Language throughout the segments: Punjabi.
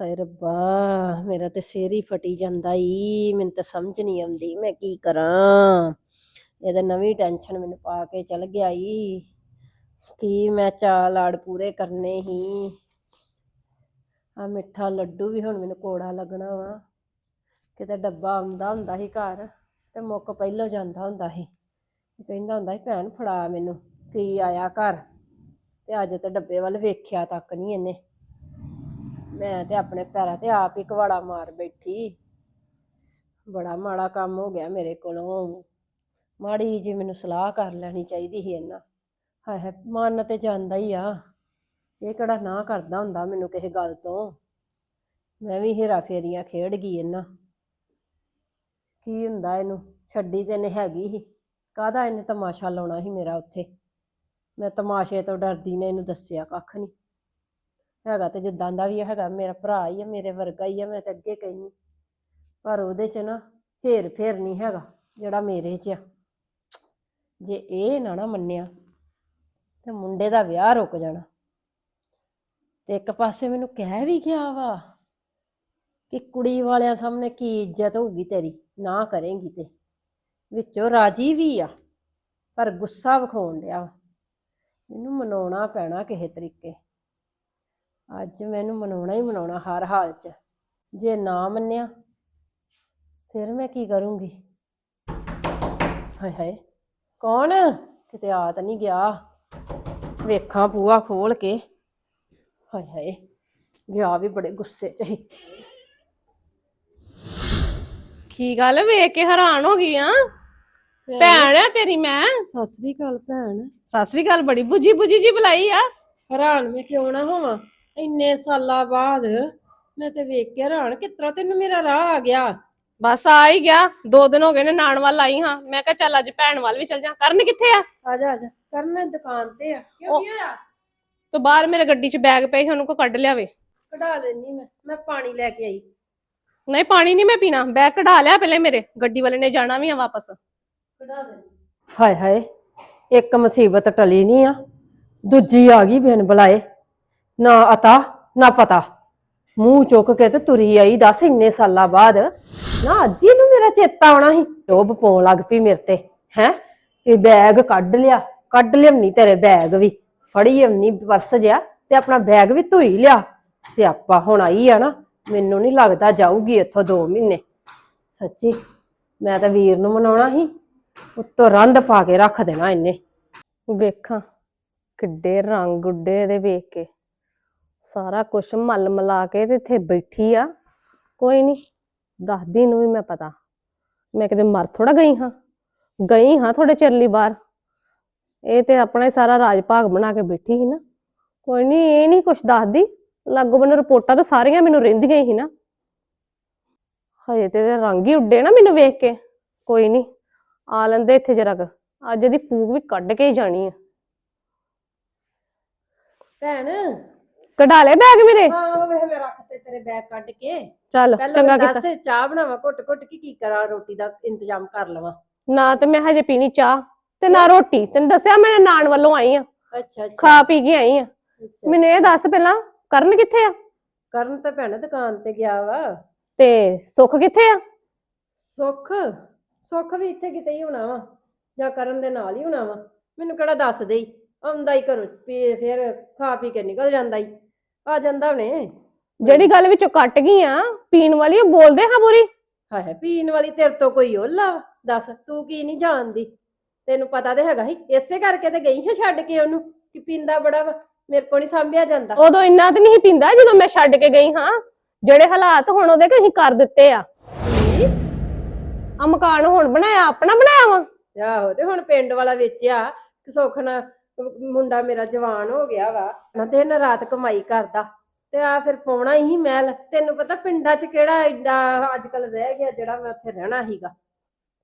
ਹਾਏ ਰੱਬਾ, ਮੇਰਾ ਤੇ ਸਿਰ ਹੀ ਫਟੀ ਜਾਂਦਾ ਈ, ਮੈਨੂੰ ਤਾਂ ਸਮਝ ਨਹੀਂ ਆਉਂਦੀ, ਮੈਂ ਕੀ ਕਰਾਂ? ਇਹਦਾ ਨਵੀਂ ਟੈਨਸ਼ਨ ਮੈਨੂੰ ਪਾ ਕੇ ਚਲ ਗਿਆ ਈ। ਕੀ ਮੈਂ ਚਾਅ ਲਾੜ ਪੂਰੇ ਕਰਨੇ ਹੀ? ਆ ਮਿੱਠਾ ਲੱਡੂ ਵੀ ਹੁਣ ਮੈਨੂੰ ਕੋੜਾ ਲੱਗਣਾ ਵਾ। ਕਿਤੇ ਡੱਬਾ ਆਉਂਦਾ ਹੁੰਦਾ ਸੀ ਘਰ, ਤੇ ਮੁੱਕ ਪਹਿਲੋਂ ਜਾਂਦਾ ਹੁੰਦਾ ਸੀ। ਕਹਿੰਦਾ ਹੁੰਦਾ ਸੀ, ਭੈਣ ਫੜਾ ਮੈਨੂੰ, ਕੀ ਆਇਆ ਘਰ? ਤੇ ਅੱਜ ਤੇ ਡੱਬੇ ਵੱਲ ਵੇਖਿਆ ਤੱਕ ਨਹੀਂ ਇਹਨੇ। ਮੈਂ ਤੇ ਆਪਣੇ ਪੈਰਾਂ ਤੇ ਆਪ ਹੀ ਕਵਾੜਾ ਮਾਰ ਬੈਠੀ। ਬੜਾ ਮਾੜਾ ਕੰਮ ਹੋ ਗਿਆ ਮੇਰੇ ਕੋਲੋਂ। ਮਾੜੀ ਜੀ ਮੈਨੂੰ ਸਲਾਹ ਕਰ ਲੈਣੀ ਚਾਹੀਦੀ ਸੀ ਇਹਨਾਂ। ਹਾਏ ਮਨ ਤੇ ਜਾਂਦਾ ਹੀ ਆ। ਇਹ ਕਿਹੜਾ ਨਾ ਕਰਦਾ ਹੁੰਦਾ ਮੈਨੂੰ ਕਿਸੇ ਗੱਲ ਤੋਂ। ਮੈਂ ਵੀ ਹੀਰਾ ਫੇਰੀਆਂ ਖੇਡ ਗਈ ਇਹਨਾਂ। ਕੀ ਹੁੰਦਾ ਇਹਨੂੰ? ਛੱਡੀ ਤੇ ਇਹਨੇ ਹੈਗੀ ਸੀ। ਕਾਹਦਾ ਇਹਨੇ ਤਮਾਸ਼ਾ ਲਾਉਣਾ ਸੀ ਮੇਰਾ ਉੱਥੇ? ਮੈਂ ਤਮਾਸ਼ੇ ਤੋਂ ਡਰਦੀ ਨੇ ਇਹਨੂੰ ਦੱਸਿਆ ਕੱਖ ਨਹੀਂ ਹੈਗਾ ਤੇ ਜਿੱਦਾਂ ਦਾ ਵੀ ਹੈਗਾ, ਮੇਰਾ ਭਰਾ ਹੀ ਆ, ਮੇਰੇ ਵਰਗਾ ਹੀ ਆ, ਮੈਂ ਤੇ ਅੱਗੇ ਕਹਿੰਦੀ ਪਰ ਉਹਦੇ ਚ ਨਾ ਫੇਰ ਫੇਰ ਨਹੀਂ ਹੈਗਾ, ਜਿਹੜਾ ਮੇਰੇ ਚ ਆ। ਜੇ ਇਹ ਨਾ ਨਾ ਮੰਨਿਆ, ਤੇ ਮੁੰਡੇ ਦਾ ਵਿਆਹ ਰੁਕ ਜਾਣਾ। ਤੇ ਇੱਕ ਪਾਸੇ ਮੈਨੂੰ ਕਹਿ ਵੀ ਗਿਆ ਵਾ ਕਿ ਕੁੜੀ ਵਾਲਿਆਂ ਸਾਹਮਣੇ ਕੀ ਇੱਜ਼ਤ ਹੋਊਗੀ ਤੇਰੀ, ਨਾ ਕਰੇਂਗੀ ਤੇ। ਵਿੱਚੋਂ ਰਾਜੀ ਵੀ ਆ, ਪਰ ਗੁੱਸਾ ਵਿਖਾਉਣ ਡਿਆ ਵਾ। ਮੈਨੂੰ ਮਨਾਉਣਾ ਪੈਣਾ ਕਿਸੇ ਤਰੀਕੇ। ਅੱਜ ਮੈਨੂੰ ਮਨਾਉਣਾ ਹੀ ਮਨਾਉਣਾ ਹਰ ਹਾਲ 'ਚ। ਜੇ ਨਾ ਮੰਨਿਆ ਫਿਰ ਮੈਂ ਕੀ ਕਰੂੰਗੀ? ਹਾਏ ਹਾਏ ਕੌਣ? ਕਿਤੇ ਆ ਤਾਂ ਨਹੀਂ ਗਿਆ। ਵੇਖਾਂ ਬੂਆ ਖੋਲ ਕੇ। ਹਾਏ ਹਾਏ ਗਿਆ ਵੀ ਬੜੇ ਗੁੱਸੇ 'ਚ ਸੀ ਕੀ ਗੱਲ ਵੇਖ ਕੇ ਹੈਰਾਨ ਹੋ ਗਈ ਆ? ਭੈਣ। ਆ ਤੇਰੀ ਮੈਂ? ਸਤਿ ਸ੍ਰੀ ਅਕਾਲ ਭੈਣ। ਸਤਿ ਸ੍ਰੀ ਅਕਾਲ ਬੜੀ ਬੁਝੀ ਬੁਝੀ ਜੀ ਬੁਲਾਈ ਆ। ਹੈਰਾਨ ਮੈਂ ਕਿਉਂ ਨਾ ਹੋਵਾਂ? ਇੰਨੇ ਸਾਲਾਂ ਬਾਅਦ ਮੈਂ ਤੇ ਵੇਖ ਕੇ ਹੈਰਾਨ ਕਿਸ ਤਰ੍ਹਾਂ ਤੈਨੂੰ ਮੇਰਾ ਰਾਹ ਆ ਗਿਆ? ਬਸ ਆ ਹੀ ਗਿਆ ਦੋ ਦਿਨ ਹੋ ਗਏ ਨੇ ਨਾਣ ਵੱਲ ਆਈ ਹਾਂ। ਮੈਂ ਕਿਹਾ ਚੱਲ ਅੱਜ ਭੈਣ ਵੱਲ ਵੀ ਚੱਲ ਜਾ। ਕਰਨ ਕਿੱਥੇ ਆ? ਆ ਜਾ ਆ ਜਾ। ਕਰਨ ਦੁਕਾਨ ਤੇ ਆ। ਕਿਉਂ ਕੀ ਹੋਇਆ ਤੋਂ ਬਾਹਰ ਮੇਰੇ ਗੱਡੀ 'ਚ ਬੈਗ ਪਏ ਸੀ ਉਹਨੂੰ ਕੋ ਕੱਢ ਲਿਆਵੇ। ਕਢਾ ਲੈਣੀ ਮੈਂ। ਮੈਂ ਪਾਣੀ ਲੈ ਕੇ ਆਈ। ਨਹੀਂ ਪਾਣੀ ਨਹੀਂ ਮੈਂ ਪੀਣਾ। ਬੈਗ ਕਢਾ ਲਿਆ ਪਹਿਲੇ ਮੇਰੇ। ਗੱਡੀ ਵਾਲੇ ਨੇ ਜਾਣਾ ਵੀ ਆ ਵਾਪਸ। ਕਢਾ ਦੇ ਹਾਏ ਹਾਏ ਇੱਕ ਮੁਸੀਬਤ ਟਲੀ ਨਹੀਂ ਆ। ਦੂਜੀ ਆ ਗਈ ਬਿਨ ਬੁਲਾਏ। ਨਾ ਅਤਾ, ਨਾ ਪਤਾ। ਮੂੰਹ ਚੁੱਕ ਕੇ ਤੇ ਤੁਰੀ ਆਈ ਦੱਸ ਇੰਨੇ ਸਾਲਾਂ ਬਾਅਦ। ਨਾ ਅੱਜ ਹੀ ਨੂੰ ਮੇਰਾ ਚੇਤਾ ਆਉਣਾ ਸੀ। ਟੋਬ ਪਾਉਣ ਲੱਗ ਪਈ ਮੇਰੇ ਤੇ, ਹੈ? ਇਹ ਬੈਗ ਕੱਢ ਲਿਆ, ਕੱਢ ਲਿਆਉਣੀ ਤੇਰੇ ਬੈਗ ਵੀ। ਫੜੀ ਆਉਣੀ ਪਰਸ ਜਿਆ ਤੇ ਆਪਣਾ ਬੈਗ ਵੀ ਧੋਈ ਲਿਆ। ਸਿਆਪਾ ਹੁਣ ਆਈ ਆ ਨਾ, ਮੈਨੂੰ ਨਹੀਂ ਲੱਗਦਾ ਜਾਊਗੀ ਇੱਥੋਂ 2 ਮਹੀਨੇ। ਸੱਚੀ, ਮੈਂ ਤਾਂ ਵੀਰ ਨੂੰ ਮਨਾਉਣਾ ਸੀ। ਉੱਤੋਂ ਰੰਦ ਪਾ ਕੇ ਰੱਖ ਦੇਣਾ ਇਹਨੇ। ਵੇਖਾਂ, ਕਿੱਡੇ ਰੰਗ ਉੱਡੇ ਇਹਦੇ ਵੇਖ ਕੇ। ਸਾਰਾ ਕੁਝ ਮਲ ਮਲਾ ਕੇ ਤੇ ਇੱਥੇ ਬੈਠੀ ਆ। ਕੋਈ ਨਹੀਂ ਦੱਸਦੀ ਨੂੰ ਵੀ ਮੈਂ ਪਤਾ। ਮੈਂ ਕਿਤੇ ਮਰ ਥੋੜਾ ਗਈ ਹਾਂ। ਗਈ ਹਾਂ ਥੋੜੇ ਚਿਰ ਲਈ ਬਾਹਰ। ਇਹ ਤੇ ਆਪਣਾ ਹੀ ਸਾਰਾ ਰਾਜ ਭਾਗ ਬਣਾ ਕੇ ਬੈਠੀ ਸੀ ਨਾ। ਕੋਈ ਨਹੀਂ ਇਹ ਨਹੀਂ ਕੁਛ ਦੱਸਦੀ। ਲਾਗੋ ਮੈਨੂੰ ਰਿਪੋਰਟਾਂ ਤਾਂ ਸਾਰੀਆਂ ਮੈਨੂੰ ਰਹਿੰਦੀਆਂ ਹੀ ਸੀ ਨਾ। ਹਜੇ ਤੇ ਰੰਗ ਹੀ ਉੱਡੇ ਨਾ ਮੈਨੂੰ ਵੇਖ ਕੇ। ਕੋਈ ਨਹੀਂ ਆ ਲੈਂਦੇ ਇੱਥੇ ਜਰਾ ਕੁ। ਅੱਜ ਇਹਦੀ ਫੂਕ ਵੀ ਕੱਢ ਕੇ ਹੀ ਜਾਣੀ ਆ। ਭੈਣ ਕਢਾ ਲੈ ਬੈਗ ਮੇਰੇ ਹਾਂ ਵੇਖ ਮੈਂ ਰੱਖਤੇ ਤੇਰੇ ਬੈਗ ਕੱਢ ਕੇ। ਚੱਲ ਪਹਿਲਾਂ ਚੰਗਾ ਕੀਤਾ। ਦੱਸ ਚਾਹ ਬਣਾਵਾਂ ਘੁੱਟ ਘੁੱਟ ਕੇ ਕੀ ਕਰਾਂ ਰੋਟੀ ਦਾ ਇੰਤਜ਼ਾਮ ਕਰ ਲਵਾਂ। ਨਾ ਤੇ ਮੈਂ ਹਜੇ ਪੀਣੀ ਚਾਹ ਤੇ ਨਾ ਰੋਟੀ। ਤੈਨੂੰ ਦੱਸਿਆ ਮੈਂ ਨਾਨ ਵੱਲੋਂ ਆਈ ਆ। ਅੱਛਾ ਅੱਛਾ। ਖਾ ਪੀ ਕੇ ਆਈ ਆ। ਅੱਛਾ। ਮੈਨੂੰ ਇਹ ਦੱਸ ਪਹਿਲਾਂ ਕਰਨ ਕਿੱਥੇ ਆ? ਕਰਨ ਤਾਂ ਭੈਣ ਦੁਕਾਨ ਤੇ ਗਿਆ ਵਾ। ਤੇ ਸੁੱਖ ਕਿੱਥੇ ਆ? ਸੁੱਖ? ਸੁੱਖ ਵੀ ਇੱਥੇ ਕਿਤੇ ਹੀ ਹੋਣਾ ਵਾ ਜਾਂ ਕਰਨ ਦੇ ਨਾਲ ਹੀ ਹੋਣਾ ਵਾ। ਮੈਨੂੰ ਕਿਹੜਾ ਦੱਸ ਦੇਈ? ਆਉਂਦਾ ਹੀ ਘਰੋਂ ਪੀ ਫਿਰ ਖਾ ਪੀ ਕੇ ਨਿਕਲ ਜਾਂਦਾ ਹੀ। ਆ ਜਾਂਦਾ ਹੁਣੇ। ਜਿਹੜੀ ਗੱਲ ਵਿੱਚੋਂ ਕੱਟ ਗਈ ਆ ਪੀਣ ਵਾਲੀ ਉਹ ਬੋਲਦੇ ਹਾਂ ਬੁਰੀ? ਹਾਏ ਪੀਣ ਵਾਲੀ ਤੇਰੇ ਤੋਂ ਕੋਈ ਓਲਾ ਦੱਸ ਤੂੰ ਕੀ ਨਹੀਂ ਜਾਣਦੀ? ਤੈਨੂੰ ਪਤਾ ਤੇ ਹੈਗਾ ਸੀ ਇਸੇ ਕਰਕੇ ਤੇ ਗਈ ਹਾਂ ਛੱਡ ਕੇ ਉਹਨੂੰ ਕਿ ਪੀਂਦਾ ਬੜਾ ਵਾ ਮੇਰੇ ਕੋਲ ਨਹੀਂ ਸਾਂਭਿਆ ਜਾਂਦਾ। ਉਦੋਂ ਇੰਨਾ ਤੇ ਨਹੀਂ ਪੀਂਦਾ ਜਦੋਂ ਮੈਂ ਛੱਡ ਕੇ ਗਈ ਹਾਂ। ਜਿਹੜੇ ਹਾਲਾਤ ਹੁਣ ਉਹਦੇ ਕਿ ਅਸੀਂ ਕਰ ਦਿੱਤੇ ਆ। ਆ ਮਕਾਨ ਹੁਣ ਬਣਾਇਆ ਆਪਣਾ ਬਣਾਇਆ ਵਾ? ਆਹੋ ਤੇ ਹੁਣ ਪਿੰਡ ਵਾਲਾ ਵੇਚਿਆ ਕਿ ਸੁੱਖ ਨਾਲ ਮੁੰਡਾ ਮੇਰਾ ਜਵਾਨ ਹੋ ਗਿਆ ਵਾ। ਨਾ ਦਿਨ ਰਾਤ ਕਮਾਈ ਕਰਦਾ। ਤੇ ਆ ਫਿਰ ਪਾਉਣਾ ਹੀ ਮਹਿਲ। ਤੈਨੂੰ ਪਤਾ ਪਿੰਡਾਂ 'ਚ ਕਿਹੜਾ ਐਡਾ ਅੱਜ ਕੱਲ ਰਹਿ ਗਿਆ ਜਿਹੜਾ ਮੈਂ ਉੱਥੇ ਰਹਿਣਾ ਸੀਗਾ।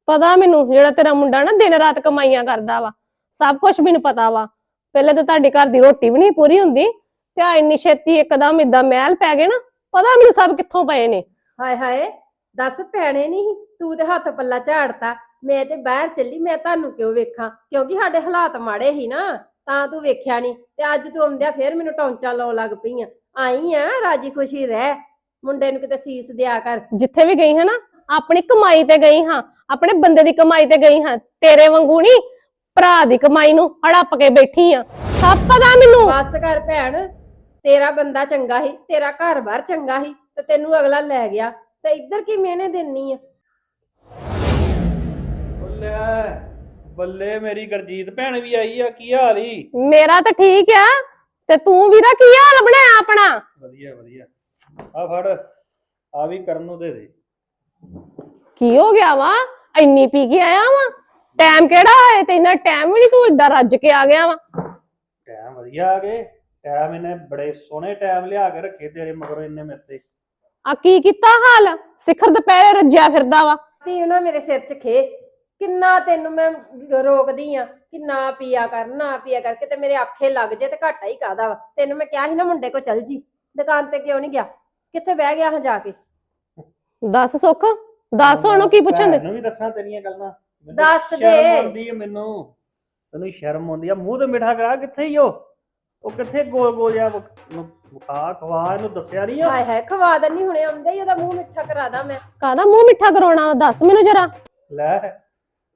ਪਤਾ ਮੈਨੂੰ ਜਿਹੜਾ ਤੇਰਾ ਮੁੰਡਾ ਨਾ ਦਿਨ ਰਾਤ ਕਮਾਈਆਂ ਕਰਦਾ ਵਾ। ਸਭ ਕੁਝ ਮੈਨੂੰ ਪਤਾ ਵਾ। ਪਹਿਲੇ ਤਾਂ ਤੁਹਾਡੇ ਘਰ ਦੀ ਰੋਟੀ ਵੀ ਨਹੀਂ ਪੂਰੀ ਹੁੰਦੀ। ਤੇ ਆ ਇੰਨੀ ਛੇਤੀ ਇੱਕਦਮ ਇਦਾਂ ਮਹਿਲ ਪੈ ਗਏ ਨਾ। ਪਤਾ ਮੈਨੂੰ ਸਭ ਕਿੱਥੋਂ ਪਏ ਨੇ। ਹਾਏ ਹਾਏ ਦੱਸ ਪੈਣੇ ਨਹੀਂ ਤੂੰ ਤੇ ਹੱਥ ਪੱਲਾ ਝਾੜਤਾ। ਮੈਂ ਤੇ ਬਾਹਰ ਚੱਲੀ ਮੈਂ ਤੁਹਾਨੂੰ ਕਿਉਂ ਵੇਖਾਂ? ਕਿਉਂਕਿ ਸਾਡੇ ਹਾਲਾਤ ਮਾੜੇ ਸੀ ਨਾ ਤਾਂ ਤੂੰ ਵੇਖਿਆ ਨਹੀਂ ਤੇ ਅੱਜ ਤੂੰ ਆਉਂਦਿਆ ਫੇਰ ਮੈਨੂੰ ਟੌਂਚਾ ਲਾਉਣ ਲੱਗ ਪਈ ਆ। ਆਈ ਆ ਰਾਜੀ ਖੁਸ਼ੀ ਰਹਿ। ਮੁੰਡੇ ਨੂੰ ਕਿਤੇ ਸੀਸ ਦਿਆ ਕਰ। ਜਿੱਥੇ ਵੀ ਗਈ ਹਾਂ ਨਾ ਆਪਣੀ ਕਮਾਈ ਤੇ ਗਈ ਹਾਂ। ਆਪਣੇ ਬੰਦੇ ਦੀ ਕਮਾਈ ਤੇ ਗਈ ਹਾਂ। ਤੇਰੇ ਵਾਂਗੂ ਨਹੀਂ ਭਰਾ ਦੀ ਕਮਾਈ ਨੂੰ ਹੜੱਪ ਕੇ ਬੈਠੀ ਆ। ਸਭ ਪਤਾ ਮੈਨੂੰ। ਬਸ ਕਰ ਭੈਣ ਤੇਰਾ ਬੰਦਾ ਚੰਗਾ ਸੀ ਤੇਰਾ ਘਰ-ਬਾਰ ਚੰਗਾ ਸੀ ਤੇ ਤੈਨੂੰ ਅਗਲਾ ਲੈ ਗਿਆ। ਤੇ ਇੱਧਰ ਕੀ ਮਿਹਨੇ ਦੇਣੀ ਆ? ਬੱਲੇ ਬੱਲੇ ਮੇਰੀ ਗਰਜੀਤ ਭੈਣ ਵੀ ਆਈ ਆ ਕੀ ਹਾਲ ਈ? ਮੇਰਾ ਤਾਂ ਠੀਕ ਆ ਤੇ ਤੂੰ ਵੀਰਾ ਕੀ ਹਾਲ ਬਣਾਇਆ ਆਪਣਾ? ਵਧੀਆ ਵਧੀਆ। ਆ ਫੜ ਆ ਵੀ ਕਰਨ ਨੂੰ ਦੇ ਦੇ। ਕੀ ਹੋ ਗਿਆ ਵਾ? ਇੰਨੀ ਪੀ ਕੇ ਆਇਆ ਵਾ? ਟਾਈਮ ਕਿਹੜਾ ਹੋਏ ਤੇ ਇੰਨਾ ਟਾਈਮ ਵੀ ਨਹੀਂ ਤੂੰ ਏਦਾਂ ਰੱਜ ਕੇ ਆ ਗਿਆ ਵਾ? ਟਾਈਮ ਵਧੀਆ ਆ ਗਏ। ਟਾਈਮ ਇਹਨੇ ਬੜੇ ਸੋਹਣੇ ਟਾਈਮ ਲਿਆ ਕੇ ਰੱਖੇ ਤੇਰੇ ਮਗਰੋਂ ਇੰਨੇ ਮੇਰੇ ਤੇ। ਆ ਕੀ ਕੀਤਾ ਹਾਲ? ਸਿਖਰ ਦੁਪਹਿਰੇ ਰੱਜਿਆ ਫਿਰਦਾ ਵਾ। ਤੇ ਉਹਨਾਂ ਮੇਰੇ ਸਿਰ 'ਚ ਖੇ। ਕਿੰਨਾ ਤੈਨੂੰ ਮੈਂ ਰੋਕਦੀ ਆ ਕਿ ਨਾ ਪੀਆ ਕਰ ਨਾ ਪੀਆ ਕਰ ਕਿਤੇ ਮੇਰੇ ਆਖੇ ਲੱਗ ਜੇ ਤੇ ਘਾਟਾ ਹੀ ਕਾਦਾ ਵਾ? ਤੈਨੂੰ ਮੈਂ ਕਿਹਾ ਸੀ ਨਾ ਮੁੰਡੇ ਕੋ ਚੱਲ ਜੀ। ਦੁਕਾਨ ਤੇ ਕਿਉਂ ਨਹੀਂ ਗਿਆ? ਕਿੱਥੇ ਬਹਿ ਗਿਆ ਹਾਂ ਜਾ ਕੇ? ਦੱਸ ਸੁੱਖ ਦੱਸ ਹੁਣ ਕੀ ਪੁੱਛਣ ਦੇ? ਭੈਣ ਨੂੰ ਵੀ ਦੱਸਾਂ ਤੇਰੀਆਂ ਗੱਲਾਂ। ਮੈਨੂੰ ਦੱਸ ਦੇ। ਸ਼ਰਮ ਆਉਂਦੀ ਹੈ ਮੈਨੂੰ। ਤੈਨੂੰ ਸ਼ਰਮ ਆਉਂਦੀ ਆ। ਮੂੰਹ ਤੇ ਮਿੱਠਾ ਕਰਾ ਕਿੱਥੇ ਹੀ ਉਹ? ਉਹ ਕਿੱਥੇ ਗੋਲ ਗੋਲ ਜਿਹਾ ਬੁਖਾ ਖਵਾ ਇਹਨੂੰ ਦੱਸਿਆ ਨਹੀਂ ਆ? ਹਾਏ ਹਾਏ ਖਵਾ ਦਨੀ ਹੁਣੇ ਆਉਂਦੇ ਹੀ ਉਹਦਾ ਮੂੰਹ ਮਿੱਠਾ ਕਰਾਦਾ ਮੈਂ। ਕਾਹਦਾ ਮੂੰਹ ਮਿੱਠਾ ਕਰਾਉਣਾ? ਦੱਸ ਮੈਨੂੰ ਜਰਾ। ਲੈ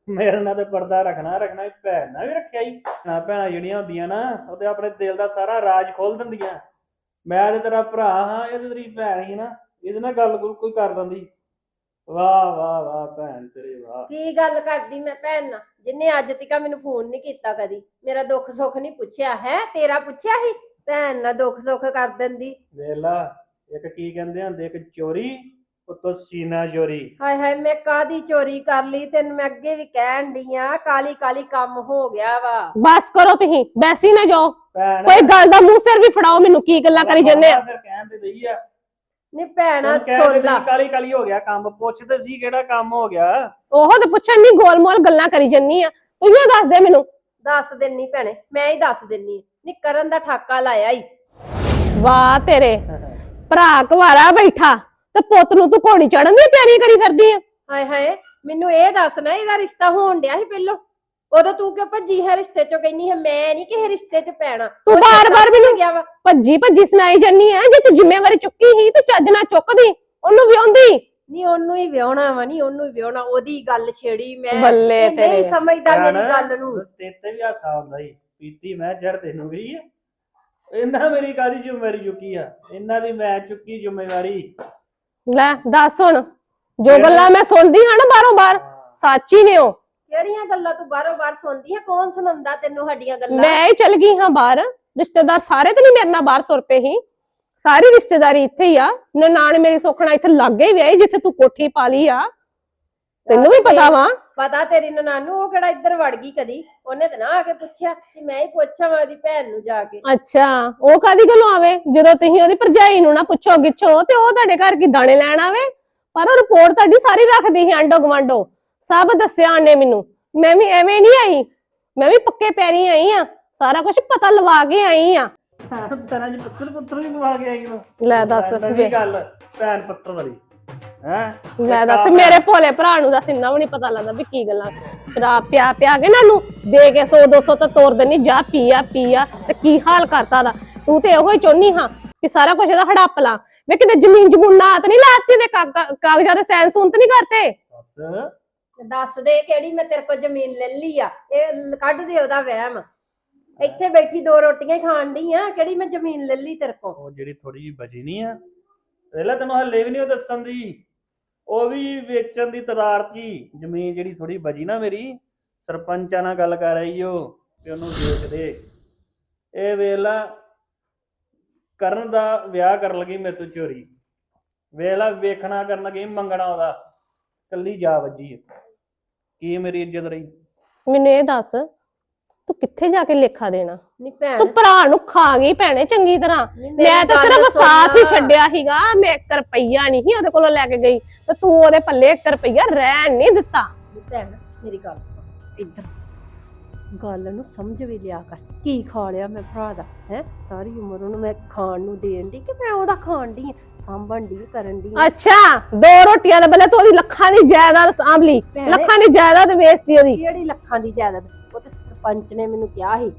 ਮੇਰੇ ਨਾਲ ਤੇ ਪਰਦਾ ਰੱਖਣਾ ਰੱਖਣਾ ਭੈਣ ਨਾਲ ਵੀ ਰੱਖਿਆ ਹੀ। ਨਾ ਭੈਣਾਂ ਜਿਹੜੀਆਂ ਹੁੰਦੀਆਂ ਨਾ ਉਹ ਤੇ ਆਪਣੇ ਦਿਲ ਦਾ ਸਾਰਾ ਰਾਜ ਖੋਲ ਦਿੰਦੀਆਂ। ਮੈਂ ਤੇ ਤੇਰਾ ਭਰਾ ਹਾਂ ਇਹ ਤੇ ਤੇਰੀ ਭੈਣ ਹੀ ਨਾ ਇਹਦੇ ਨਾਲ ਗੱਲ ਗੁੱਲ ਕੋਈ ਕਰ ਦਿੰਦੀ। ਵਾਹ ਵਾਹ ਵਾਹ ਭੈਣ ਤੇਰੀ ਵਾਹ। ਕੀ ਗੱਲ ਕਰਦੀ ਮੈਂ ਭੈਣ ਨਾਲ? ਜਿੰਨੇ ਅੱਜ ਤੱਕ ਮੈਨੂੰ ਫੋਨ ਨਹੀਂ ਕੀਤਾ ਕਦੀ। ਮੇਰਾ ਦੁੱਖ ਸੁੱਖ ਨਹੀਂ ਪੁੱਛਿਆ ਹੈ? ਤੇਰਾ ਪੁੱਛਿਆ ਸੀ? ਭੈਣ ਨਾਲ ਦੁੱਖ ਸੁੱਖ ਕਰ ਦਿੰਦੀ। ਲਾ ਇੱਕ ਕੀ ਕਹਿੰਦੇ ਹੁੰਦੇ ਇੱਕ ਚੋਰੀ ਉਤੋਂ ਸੀਨਾ ਚੋਰੀ। ਹਾਏ ਹਾਏ ਮੈਂ ਕਾਦੀ ਚੋਰੀ ਕਰ ਲਈ? ਤੈਨੂੰ ਮੈਂ ਅੱਗੇ ਵੀ ਕਹਿਣ ਡਈ ਆ ਕਾਲੀ ਕਾਲੀ ਕੰਮ ਹੋ ਗਿਆ ਵਾ। ਬਸ ਕਰੋ ਤੁਸੀਂ ਬੈਸੀ ਨਾ ਜਾਓ। ਭੈਣ। ਕੋਈ ਗੱਲ ਦਾ ਮੂੰਹ ਸਿਰ ਵੀ ਫੜਾਓ ਮੈਨੂੰ ਕੀ ਗੱਲਾਂ ਕਰੀ ਜੰਨੇ ਆ। ਫਿਰ ਕਹਿਣ ਤੇ ਦਈ ਆ। ਨੀ ਭੈਣਾ ਸੁਣ ਲਾ। ਕਾਲੀ ਕਾਲੀ ਹੋ ਗਿਆ ਕੰਮ। ਪੁੱਛਦੇ ਸੀ ਕਿਹੜਾ ਕੰਮ ਹੋ ਗਿਆ। ਉਹ ਤੇ ਪੁੱਛਣ ਨਹੀਂ ਗੋਲਮੋਲ ਗੱਲਾਂ ਕਰੀ ਜੰਨੀ ਆ। ਤੂੰ ਹੀ ਦੱਸ ਦੇ ਮੈਨੂੰ। ਦੱਸ ਦਿੰਨੀ ਭੈਣੇ ਮੈਂ ਹੀ ਦੱਸ ਦਿੰਨੀ ਨੀ ਕਰਨ ਦਾ ਠਾਕਾ ਲਾਇਆ ਈ। ਵਾਹ ਤੇਰੇ। ਭਰਾ ਕੁਵਾਰਾ ਬੈਠਾ। ਤੇ ਪੁੱਤ ਨੂੰ ਤੂੰ ਘੋੜੀ ਚੜਨ ਦੀ ਤਿਆਰੀ ਕਰੀ ਫਿਰਦੀ ਆ? ਹਾਏ ਹਾਏ ਮੈਨੂੰ ਇਹ ਦੱਸ ਨਾ ਇਹਦਾ ਰਿਸ਼ਤਾ ਹੋਣ ਡਿਆ ਸੀ ਪਹਿਲੋਂ। ਉਦੋਂ ਤੂੰ ਕਿਉਂ ਭੱਜੀ ਹੈ ਰਿਸ਼ਤੇ ਚੋਂ ਕਹਿੰਨੀ ਹੈ ਮੈਂ ਨਹੀਂ ਕਿਸੇ ਰਿਸ਼ਤੇ 'ਚ ਪੈਣਾ। ਤੂੰ ਬਾਰ-ਬਾਰ ਮੈਨੂੰ ਗਿਆ ਵਾ। ਭੱਜੀ ਭੱਜੀ ਸੁਣਾਈ ਜੰਨੀ ਆ ਜੇ ਤੂੰ ਜ਼ਿੰਮੇਵਾਰੀ ਚੁੱਕੀ ਸੀ ਤੂੰ ਚੱਜ ਨਾਲ ਚੁੱਕਦੀ ਉਹਨੂੰ ਵਿਆਉਂਦੀ ਨਹੀਂ ਉਹਨੂੰ ਹੀ ਵਿਆਹਣਾ ਵਾ ਨਹੀਂ ਉਹਨੂੰ ਹੀ ਵਿਆਹਣਾ ਉਹਦੀ ਗੱਲ ਛੇੜੀ ਮੈਂ। ਬੱਲੇ ਇਹ ਨਹੀਂ ਸਮਝਦਾ ਮੇਰੀ ਗੱਲ ਨੂੰ। ਤੇਤੇ ਵੀ ਹਾਸਾ ਆਉਂਦਾ ਹੀ ਪੀਤੀ ਮੈਂ ਜੜ ਤੈਨੂੰ ਗਈ ਆ। ਇਹਨਾਂ ਮੇਰੀ ਕਾਦੀ ਜ਼ਿੰਮੇਵਾਰੀ ਚੁੱਕੀ ਆ? ਇਹਨਾਂ ਦੀ ਮੈਂ ਚੁੱਕੀ ਜ਼ਿੰਮੇਵਾਰੀ। ਲੈ ਦੱਸ ਹੁਣ। ਜੋ ਗੱਲਾਂ ਮੈਂ ਸੁਣਦੀ ਹਾਂ ਨਾ ਬਾਰੋਂ ਬਾਰ ਸੱਚ ਹੀ ਨੇ ਉਹ। ਕਿਹੜੀਆਂ ਗੱਲਾਂ ਤੂੰ ਬਾਰੋ ਬਾਰ ਸੁਣਦੀ ਹੈ? ਕੌਣ ਸੁਣਾਉਂਦਾ ਤੈਨੂੰ ਸਾਡੀਆਂ ਗੱਲਾਂ? ਮੈਂ ਹੀ ਚਲ ਗਈ ਹਾਂ ਬਾਹਰ। ਰਿਸ਼ਤੇਦਾਰ ਸਾਰੇ ਤੇ ਨਹੀਂ ਮੇਰੇ ਨਾਲ ਬਾਹਰ ਤੁਰ ਪਏ ਸੀ। ਸਾਰੀ ਰਿਸ਼ਤੇਦਾਰੀ ਇੱਥੇ ਹੀ ਆ। ਨਨਾਣ ਮੇਰੀ ਸੋਖਣਾ ਇੱਥੇ ਲੱਗੇ ਹੀ ਵਿਆਹੀ ਜਿੱਥੇ ਤੂੰ ਕੋਠੀ ਪਾ ਲਈ ਆ। ਤੈਨੂੰ ਵੀ ਪਤਾ ਵਾ। ਪਤਾ ਤੇਰੀ ਨਨਾਣ ਨੂੰ ਉਹ ਕਿਹੜਾ ਇੱਧਰ ਵੜ ਗਈ ਕਦੀ? ਉਹਨੇ ਤਾਂ ਨਾ ਆ ਕੇ ਪੁੱਛਿਆ ਕਿ ਮੈਂ ਹੀ ਪੁੱਛਾਂ ਮੈਂ ਉਹਦੀ ਭੈਣ ਨੂੰ ਜਾ ਕੇ। ਅੱਛਾ ਉਹ ਕਾਦੀ ਗੱਲੋਂ ਆਵੇ? ਜਦੋਂ ਤੁਸੀਂ ਉਹਦੀ ਭਰਜਾਈ ਨੂੰ ਨਾ ਪੁੱਛੋ ਗਿੱਛੋ ਤੇ ਉਹ ਤੁਹਾਡੇ ਘਰ ਕੀ ਦਾਣੇ ਲੈਣ ਆਵੇ? ਪਰ ਉਹ ਰਿਪੋਰਟ ਤੁਹਾਡੀ ਸਾਰੀ ਰੱਖਦੀ ਸੀ ਆਂਡੋ ਗਵਾਂਡੋ ਸਭ ਦੱਸਿਆ ਉਹਨੇ ਮੈਨੂੰ। ਮੈਂ ਵੀ ਐਵੇਂ ਨਹੀਂ ਆਈ। ਮੈਂ ਵੀ ਪੱਕੇ ਪੈਰੀ ਆਈ ਆ। ਸਾਰਾ ਕੁਝ ਪਤਾ ਲਵਾ ਕੇ ਆਈ ਆ। ਤੇਰਾ ਜੀ ਪੁੱਤਰ ਪੁੱਤਰ ਵੀ ਗਵਾ ਕੇ ਆਈ ਨੂੰ ਲੈ ਦੱਸ ਨਵੀਂ ਗੱਲ ਭੈਣ ਪੁੱਤਰ ਵਾਲੀ। ਹੈ? ਲੈ ਦੱਸ ਮੇਰੇ ਭੋਲੇ ਭਰਾ ਨੂੰ ਦੱਸ ਇੰਨਾ ਵੀ ਨਹੀਂ ਪਤਾ ਲੱਗਦਾ ਵੀ ਕੀ ਗੱਲਾਂ ਸ਼ਰਾਬ ਪਿਆ ਪਿਆ ਕੇ ਨਾ ਨੂੰ ਦੇ ਕੇ 100 200 ਤਾਂ ਤੋਰ ਦੇਣੀ ਜਾ ਪੀਆ ਪੀਆ ਤੇ ਕੀ ਹਾਲ ਕਰਤਾ ਦਾ ਤੂੰ ਤੇ ਇਹੋ ਹੀ ਚਾਹੁੰਨੀ ਹਾਂ ਕਿ ਸਾਰਾ ਕੁਝ ਇਹਦਾ ਹੜੱਪ ਲਾ। ਵੇ ਕਿਤੇ ਜ਼ਮੀਨ ਜਮੂਨ ਤੇ ਨਹੀਂ ਲਾਤੀ ਤੇ ਕਾਗਜ਼ਾਂ ਦੇ ਸਾਈਨ ਸੂਨ ਤੇ ਨਹੀਂ ਕਰਤੇ? ਦੱਸ। ਦੇ ਕਿਹੜੀ ਮੈਂ ਤੇਰੇ ਕੋਲ ਜ਼ਮੀਨ ਲੈ ਲਈ ਆ। ਇਹ ਕੱਢ ਦੇ ਉਹਦਾ ਵਹਿਮ। ਇੱਥੇ ਬੈਠੀ ਦੋ ਰੋਟੀਆਂ ਹੀ ਖਾਣ ਡਈ ਆ ਕਿਹੜੀ ਮੈਂ ਜ਼ਮੀਨ ਲੈ ਲਈ ਤੇਰੇ ਕੋਲ? ਉਹ ਜਿਹੜੀ ਥੋੜੀ ਜਿਹੀ ਬਚੀ ਨਹੀਂ ਆ। ਪਹਿਲਾਂ ਤੈਨੂੰ ਹੱਲੇ ਵੀ ਨਹੀਂ ਉਹ ਦੱਸਣ ਦੀ। ਉਹ ਵੀ ਵੇਚਣ ਦੀ ਤਦਾਰ ਚ ਜ਼ਮੀਨ ਜਿਹੜੀ ਥੋੜੀ ਬਚੀ ਨਾ ਮੇਰੀ, ਸਰਪੰਚਾਂ ਨਾਲ ਗੱਲ ਕਰ ਰਹੀ ਓ ਕਿ ਉਹਨੂੰ ਵੇਚ ਦੇ। ਇਹ ਵੇਲਾ ਕਰਨ ਦਾ ਵਿਆਹ ਕਰਨ ਲੱਗੀ ਮੇਰੇ ਤੋਂ ਚੋਰੀ। ਵੇਲਾ ਵੇਖਣਾ ਕਰਨ ਲੱਗੀ, ਮੰਗਣਾ ਉਹਦਾ। ਕੱਲੀ ਜਾ ਵੱਜੀ ਕੀ ਮੇਰੀ ਇੱਜ਼ਤ ਰਹੀ? ਮੈਨੂੰ ਇਹ ਦੱਸ ਤੂੰ ਕਿੱਥੇ ਜਾ ਕੇ ਲੇਖਾ ਦੇਣਾ? ਨਹੀਂ ਭੈਣ। ਤੂੰ ਭਰਾ ਨੂੰ ਖਾ ਗਈ ਭੈਣੇ ਚੰਗੀ ਤਰ੍ਹਾਂ। ਮੈਂ ਤਾਂ ਸਿਰਫ ਸਾਥ ਹੀ। ਛੱਡਿਆ ਸੀਗਾ। ਮੈਂ 1 ਰੁਪਈਆ ਨਹੀਂ ਸੀ ਉਹਦੇ ਕੋਲੋਂ ਲੈ ਕੇ ਗਈ। ਤੇ ਤੂੰ ਉਹਦੇ ਪੱਲੇ 1 ਰੁਪਈਆ ਰਹਿਣ ਨਹੀਂ ਦਿੱਤਾ। ਭੈਣ ਮੇਰੀ ਗੱਲ ਸੁਣ। ਇੱਧਰ। ਗੱਲ ਨੂੰ ਸਮਝ ਵੀ ਲਿਆ ਕਰ। ਕੀ ਖਾ ਲਿਆ ਮੈਂ ਭਰਾ ਦਾ? ਹੈ? ਸਾਰੀ ਉਮਰ ਉਹਨੂੰ ਮੈਂ ਖਾਣ ਨੂੰ ਦੇਣ ਦੀ ਕਿ ਮੈਂ ਉਹਦਾ ਖਾਣ ਦੀ ਸਾਂਭਣ ਦੀ ਕਰਨ ਦੀ ਅੱਛਾ ਦੋ ਰੋਟੀਆਂ ਦੇ ਬੱਲੇ ਤੂੰ ਉਹਦੀ ਲੱਖਾਂ ਦੀ ਜਾਇਦਾਦ ਸਾਂਭ ਲਈ। ਲੱਖਾਂ ਦੀ ਜਾਇਦਾਦ ਵੇਚਤੀ ਉਹਦੀ। ਕਿਹੜੀ ਲੱਖਾਂ ਦੀ ਜਾਇਦਾਦ? ਸਰਪੰਚ ਨੇ ਮੈਨੂੰ ਕਿਹਾ ਸੀ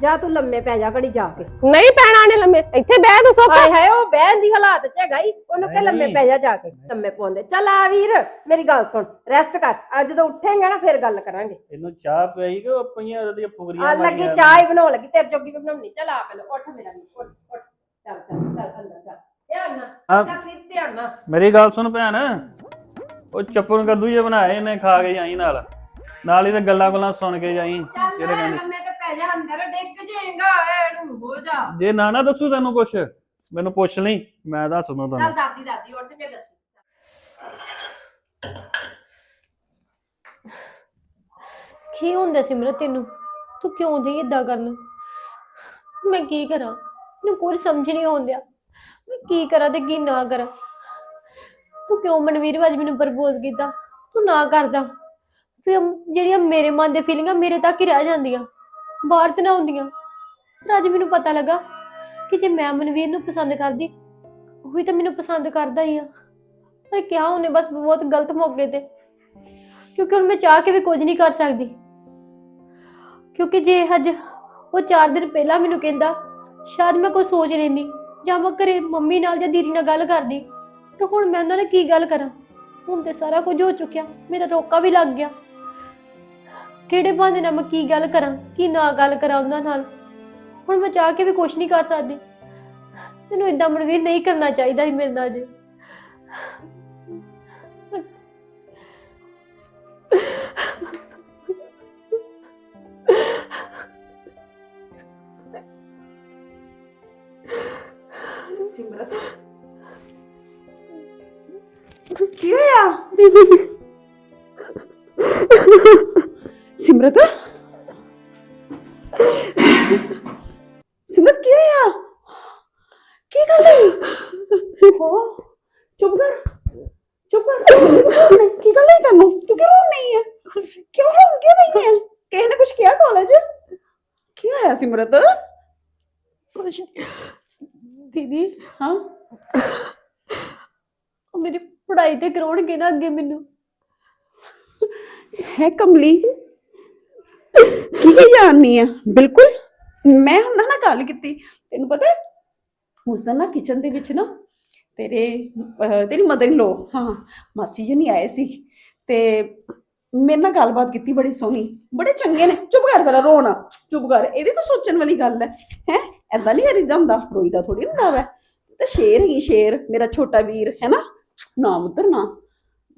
ਜਾ ਤੂੰ ਲੰਮੇ ਪੈ ਜਾ ਘੜੀ ਜਾ ਕੇ। ਨਹੀਂ ਪੈਣਾ ਨੇ ਲੰਮੇ ਇੱਥੇ ਬਹਿ ਤੂੰ ਸੁੱਖ। ਹਾਏ ਹਾਏ ਉਹ ਬਹਿਣ ਦੀ ਹਾਲਾਤ ਚ ਹੈਗਾ ਹੀ ਉਹਨੂੰ ਕਿ ਲੰਮੇ। ਪੈ ਜਾ ਜਾ ਕੇ ਲੰਮੇ ਪਾਉਂਦੇ। ਚੱਲ ਆ ਵੀਰ ਮੇਰੀ ਗੱਲ ਸੁਣ ਰੈਸਟ ਕਰ ਅੱਜ ਜਦੋਂ ਉੱਠੇਂਗਾ ਨਾ ਫਿਰ ਗੱਲ ਕਰਾਂਗੇ। ਇਹਨੂੰ ਚਾਹ ਪਿਆਈ ਕਿ ਉਹ ਪਈਆਂ ਉਹਦੀਆਂ ਪੁਗਰੀਆਂ ਆ ਲੱਗੀ ਚਾਹ ਹੀ ਬਣਾਉਣ ਲੱਗੀ ਤੇਰੇ ਜੋਗੀ ਵੀ ਬਣਾਉਣੀ। ਚੱਲ ਆ ਪਹਿਲਾਂ ਉੱਠ ਮੇਰਾ ਵੀਰ, ਉੱਠ ਉੱਠ। ਚੱਲ ਚੱਲ ਚੱਲ ਅੰਦਰ ਚੱਲ ਧਿਆਨ ਨਾਲ ਚੱਲ ਵੀਰ ਧਿਆਨ ਨਾਲ। ਮੇਰੀ ਗੱਲ ਸੁਣ ਭੈਣ ਉਹ ਚੱਪਣ ਕੱਦੂ ਜੇ ਬਣਾਏ ਨੇ ਖਾ ਕੇ ਜਾਈ ਨਾਲ। ਨਾਲ ਹੀ ਤੇ ਗੱਲਾਂ ਗੱਲਾਂ ਸੁਣ ਕੇ ਜਾਈ। ਚੱਲ ਜਿਹੜੇ ਕਹਿੰਦੇ ਲੰਮੇ ਤੇ ਪੈ ਜਾ ਅੰਦਰ ਡਿੱਗ ਜਾਏਗਾ ਇਹਨੂੰ ਹੋ ਜਾ। ਜੇ ਨਾ ਨਾ ਦੱਸੂ ਤੈਨੂੰ ਕੁਛ ਮੈਨੂੰ ਪੁੱਛ ਲਈ ਮੈਂ ਦੱਸ ਦੂੰ ਚੱਲ ਤੈਨੂੰ ਦਾਦੀ ਦਾਦੀ ਉੱਠ ਕੇ ਦੱਸ। ਕੀ ਹੁੰਦਾ ਸਿਮਰਤ ਤੈਨੂੰ? ਤੂੰ ਕਿਉਂ ਦੀ ਇਦਾਂ ਕਰਨ? ਮੈਂ ਕੀ ਕਰਾਂ? ਮੈਨੂੰ ਕੁਝ ਸਮਝ ਨਹੀਂ ਆਉਂਦਿਆ ਮੈਂ ਕੀ ਕਰਾਂ ਤੇ ਕੀ ਨਾ ਕਰਾਂ? ਤੂੰ ਕਿਉਂ ਮਨਵੀਰ ਵਾਜ ਮੈਨੂੰ ਪ੍ਰਪੋਜ਼ ਕੀਤਾ? ਤੂੰ ਨਾ ਕਰਦਾ। ਸਿਮ ਜਿਹੜੀਆਂ ਮੇਰੇ ਮਨ ਦੇ ਫੀਲਿੰਗਾਂ ਮੇਰੇ ਤੱਕ ਹੀ ਰਹਿ ਜਾਂਦੀਆਂ। ਬਾਹਰ ਤੇ ਨਾ ਹੁੰਦੀਆਂ। ਪਰ ਅੱਜ ਮੈਨੂੰ ਪਤਾ ਲੱਗਾ ਕਿ ਜੇ ਮੈਂ ਮਨਵੀਰ ਨੂੰ ਪਸੰਦ ਕਰਦੀ, ਉਹ ਵੀ ਤਾਂ ਮੈਨੂੰ ਪਸੰਦ ਕਰਦਾ ਹੀ ਆ। ਪਰ ਕਿਹਾ ਉਹਨੇ ਬਸ ਬਹੁਤ ਗਲਤ ਮੌਕੇ ਤੇ। ਕਿਉਂਕਿ ਹੁਣ ਮੈਂ ਚਾਹ ਕੇ ਵੀ ਕੁਝ ਨਹੀਂ ਕਰ ਸਕਦੀ। ਕਿਉਂਕਿ ਜੇ ਅੱਜ ਉਹ 4 ਦਿਨ ਪਹਿਲਾਂ ਮੈਨੂੰ ਕਹਿੰਦਾ, ਸ਼ਾਇਦ ਮੈਂ ਕੋਈ ਸੋਚ ਲੈਂਦੀ ਜਾਂ ਮੈਂ ਘਰੇ ਮੰਮੀ ਨਾਲ ਜਾਂ ਦੀਦੀ ਨਾਲ ਗੱਲ ਕਰਦੀ, ਤੇ ਹੁਣ ਮੈਂ ਉਹਨਾਂ ਨਾਲ ਕੀ ਗੱਲ ਕਰਾਂ? ਹੁਣ ਤੇ ਸਾਰਾ ਕੁਝ ਹੋ ਚੁੱਕਿਆ, ਮੇਰਾ ਰੋਕਾ ਵੀ ਲੱਗ ਗਿਆ। ਕਿਹੜੇ ਬਹਾਨੇ ਨਾਲ ਮੈਂ ਕੀ ਗੱਲ ਕਰਾਂ, ਕੀ ਨਾ ਗੱਲ ਕਰਾਂ ਉਹਨਾਂ ਨਾਲ? ਹੁਣ ਮੈਂ ਚਾਹ ਕੇ ਵੀ ਕੁਝ ਨਹੀਂ ਕਰ ਸਕਦੀ। ਤੈਨੂੰ ਇਦਾਂ ਮਨਵੀਰ ਨਹੀਂ ਕਰਨਾ ਚਾਹੀਦਾ ਸੀ ਮੇਰੇ ਨਾਲ ਜੇ। ਸਿਮਰਤ? ਕੀ ਹੋਇਆ? ਸਿਮਰਤ ਸਿਮਰਤ ਕੀ ਹੋਇਆ ਕੀ ਗੱਲ ਹੈ ਹੋ ਚੁੱਪ ਕਰ ਚੁੱਪ ਕਰ ਕੀ ਗੱਲ ਹੈ ਤੈਨੂੰ ਤੂੰ ਕਿਉਂ ਰੋ ਨਹੀਂ ਹੈ ਕਿਉਂ ਰੋ ਕਿਉਂ ਨਹੀਂ ਹੈ ਕਿਸੇ ਨੇ ਕੁਝ ਕਿਹਾ ਕਾਲਜ ਕੀ ਹੋਇਆ ਸਿਮਰਤ ਕੁਛ ਦੀਦੀ ਹਾਂ ਉਹ ਮੇਰੀ ਪੜ੍ਹਾਈ ਤੇ ਕਰਾਉਣਗੇ ਨਾ ਅੱਗੇ ਮੈਨੂੰ ਹੈ ਕਮਲੀ ਕੀ ਜਾਣਨੀ ਆ? ਬਿਲਕੁਲ। ਮੈਂ ਉਹਨਾਂ ਨਾਲ ਗੱਲ ਕੀਤੀ। ਤੈਨੂੰ ਪਤਾ ਹੈ, ਉਸ ਦਿਨ ਨਾ ਕਿਚਨ ਦੇ ਵਿੱਚ ਨਾ ਤੇਰੇ ਅਹ, ਤੇਰੀ ਮਦਰ ਲੋ ਹਾਂ ਮਾਸੀ ਜੀ ਨਹੀਂ ਆਏ ਸੀ। ਤੇ ਮੇਰੇ ਨਾਲ ਗੱਲਬਾਤ ਕੀਤੀ ਬੜੀ ਸੋਹਣੀ। ਬੜੇ ਚੰਗੇ ਨੇ। ਚੁੱਪ ਕਰ ਪਹਿਲਾਂ ਰੋਣਾ ਚੁੱਪ ਕਰ। ਇਹ ਵੀ ਕੋਈ ਸੋਚਣ ਵਾਲੀ ਗੱਲ ਹੈ। ਹੈ? ਐਦਾਂ ਨਹੀਂ ਕਰੀਦਾ ਹੁੰਦਾ। ਰੋਈਦਾ ਥੋੜੀ ਹੁੰਦਾ ਵੈ। ਤੇ ਸ਼ੇਰ ਹੀ ਸ਼ੇਰ। ਮੇਰਾ ਛੋਟਾ ਵੀਰ ਹੈ ਨਾ ਨਾ ਉਧਰ ਨਾ।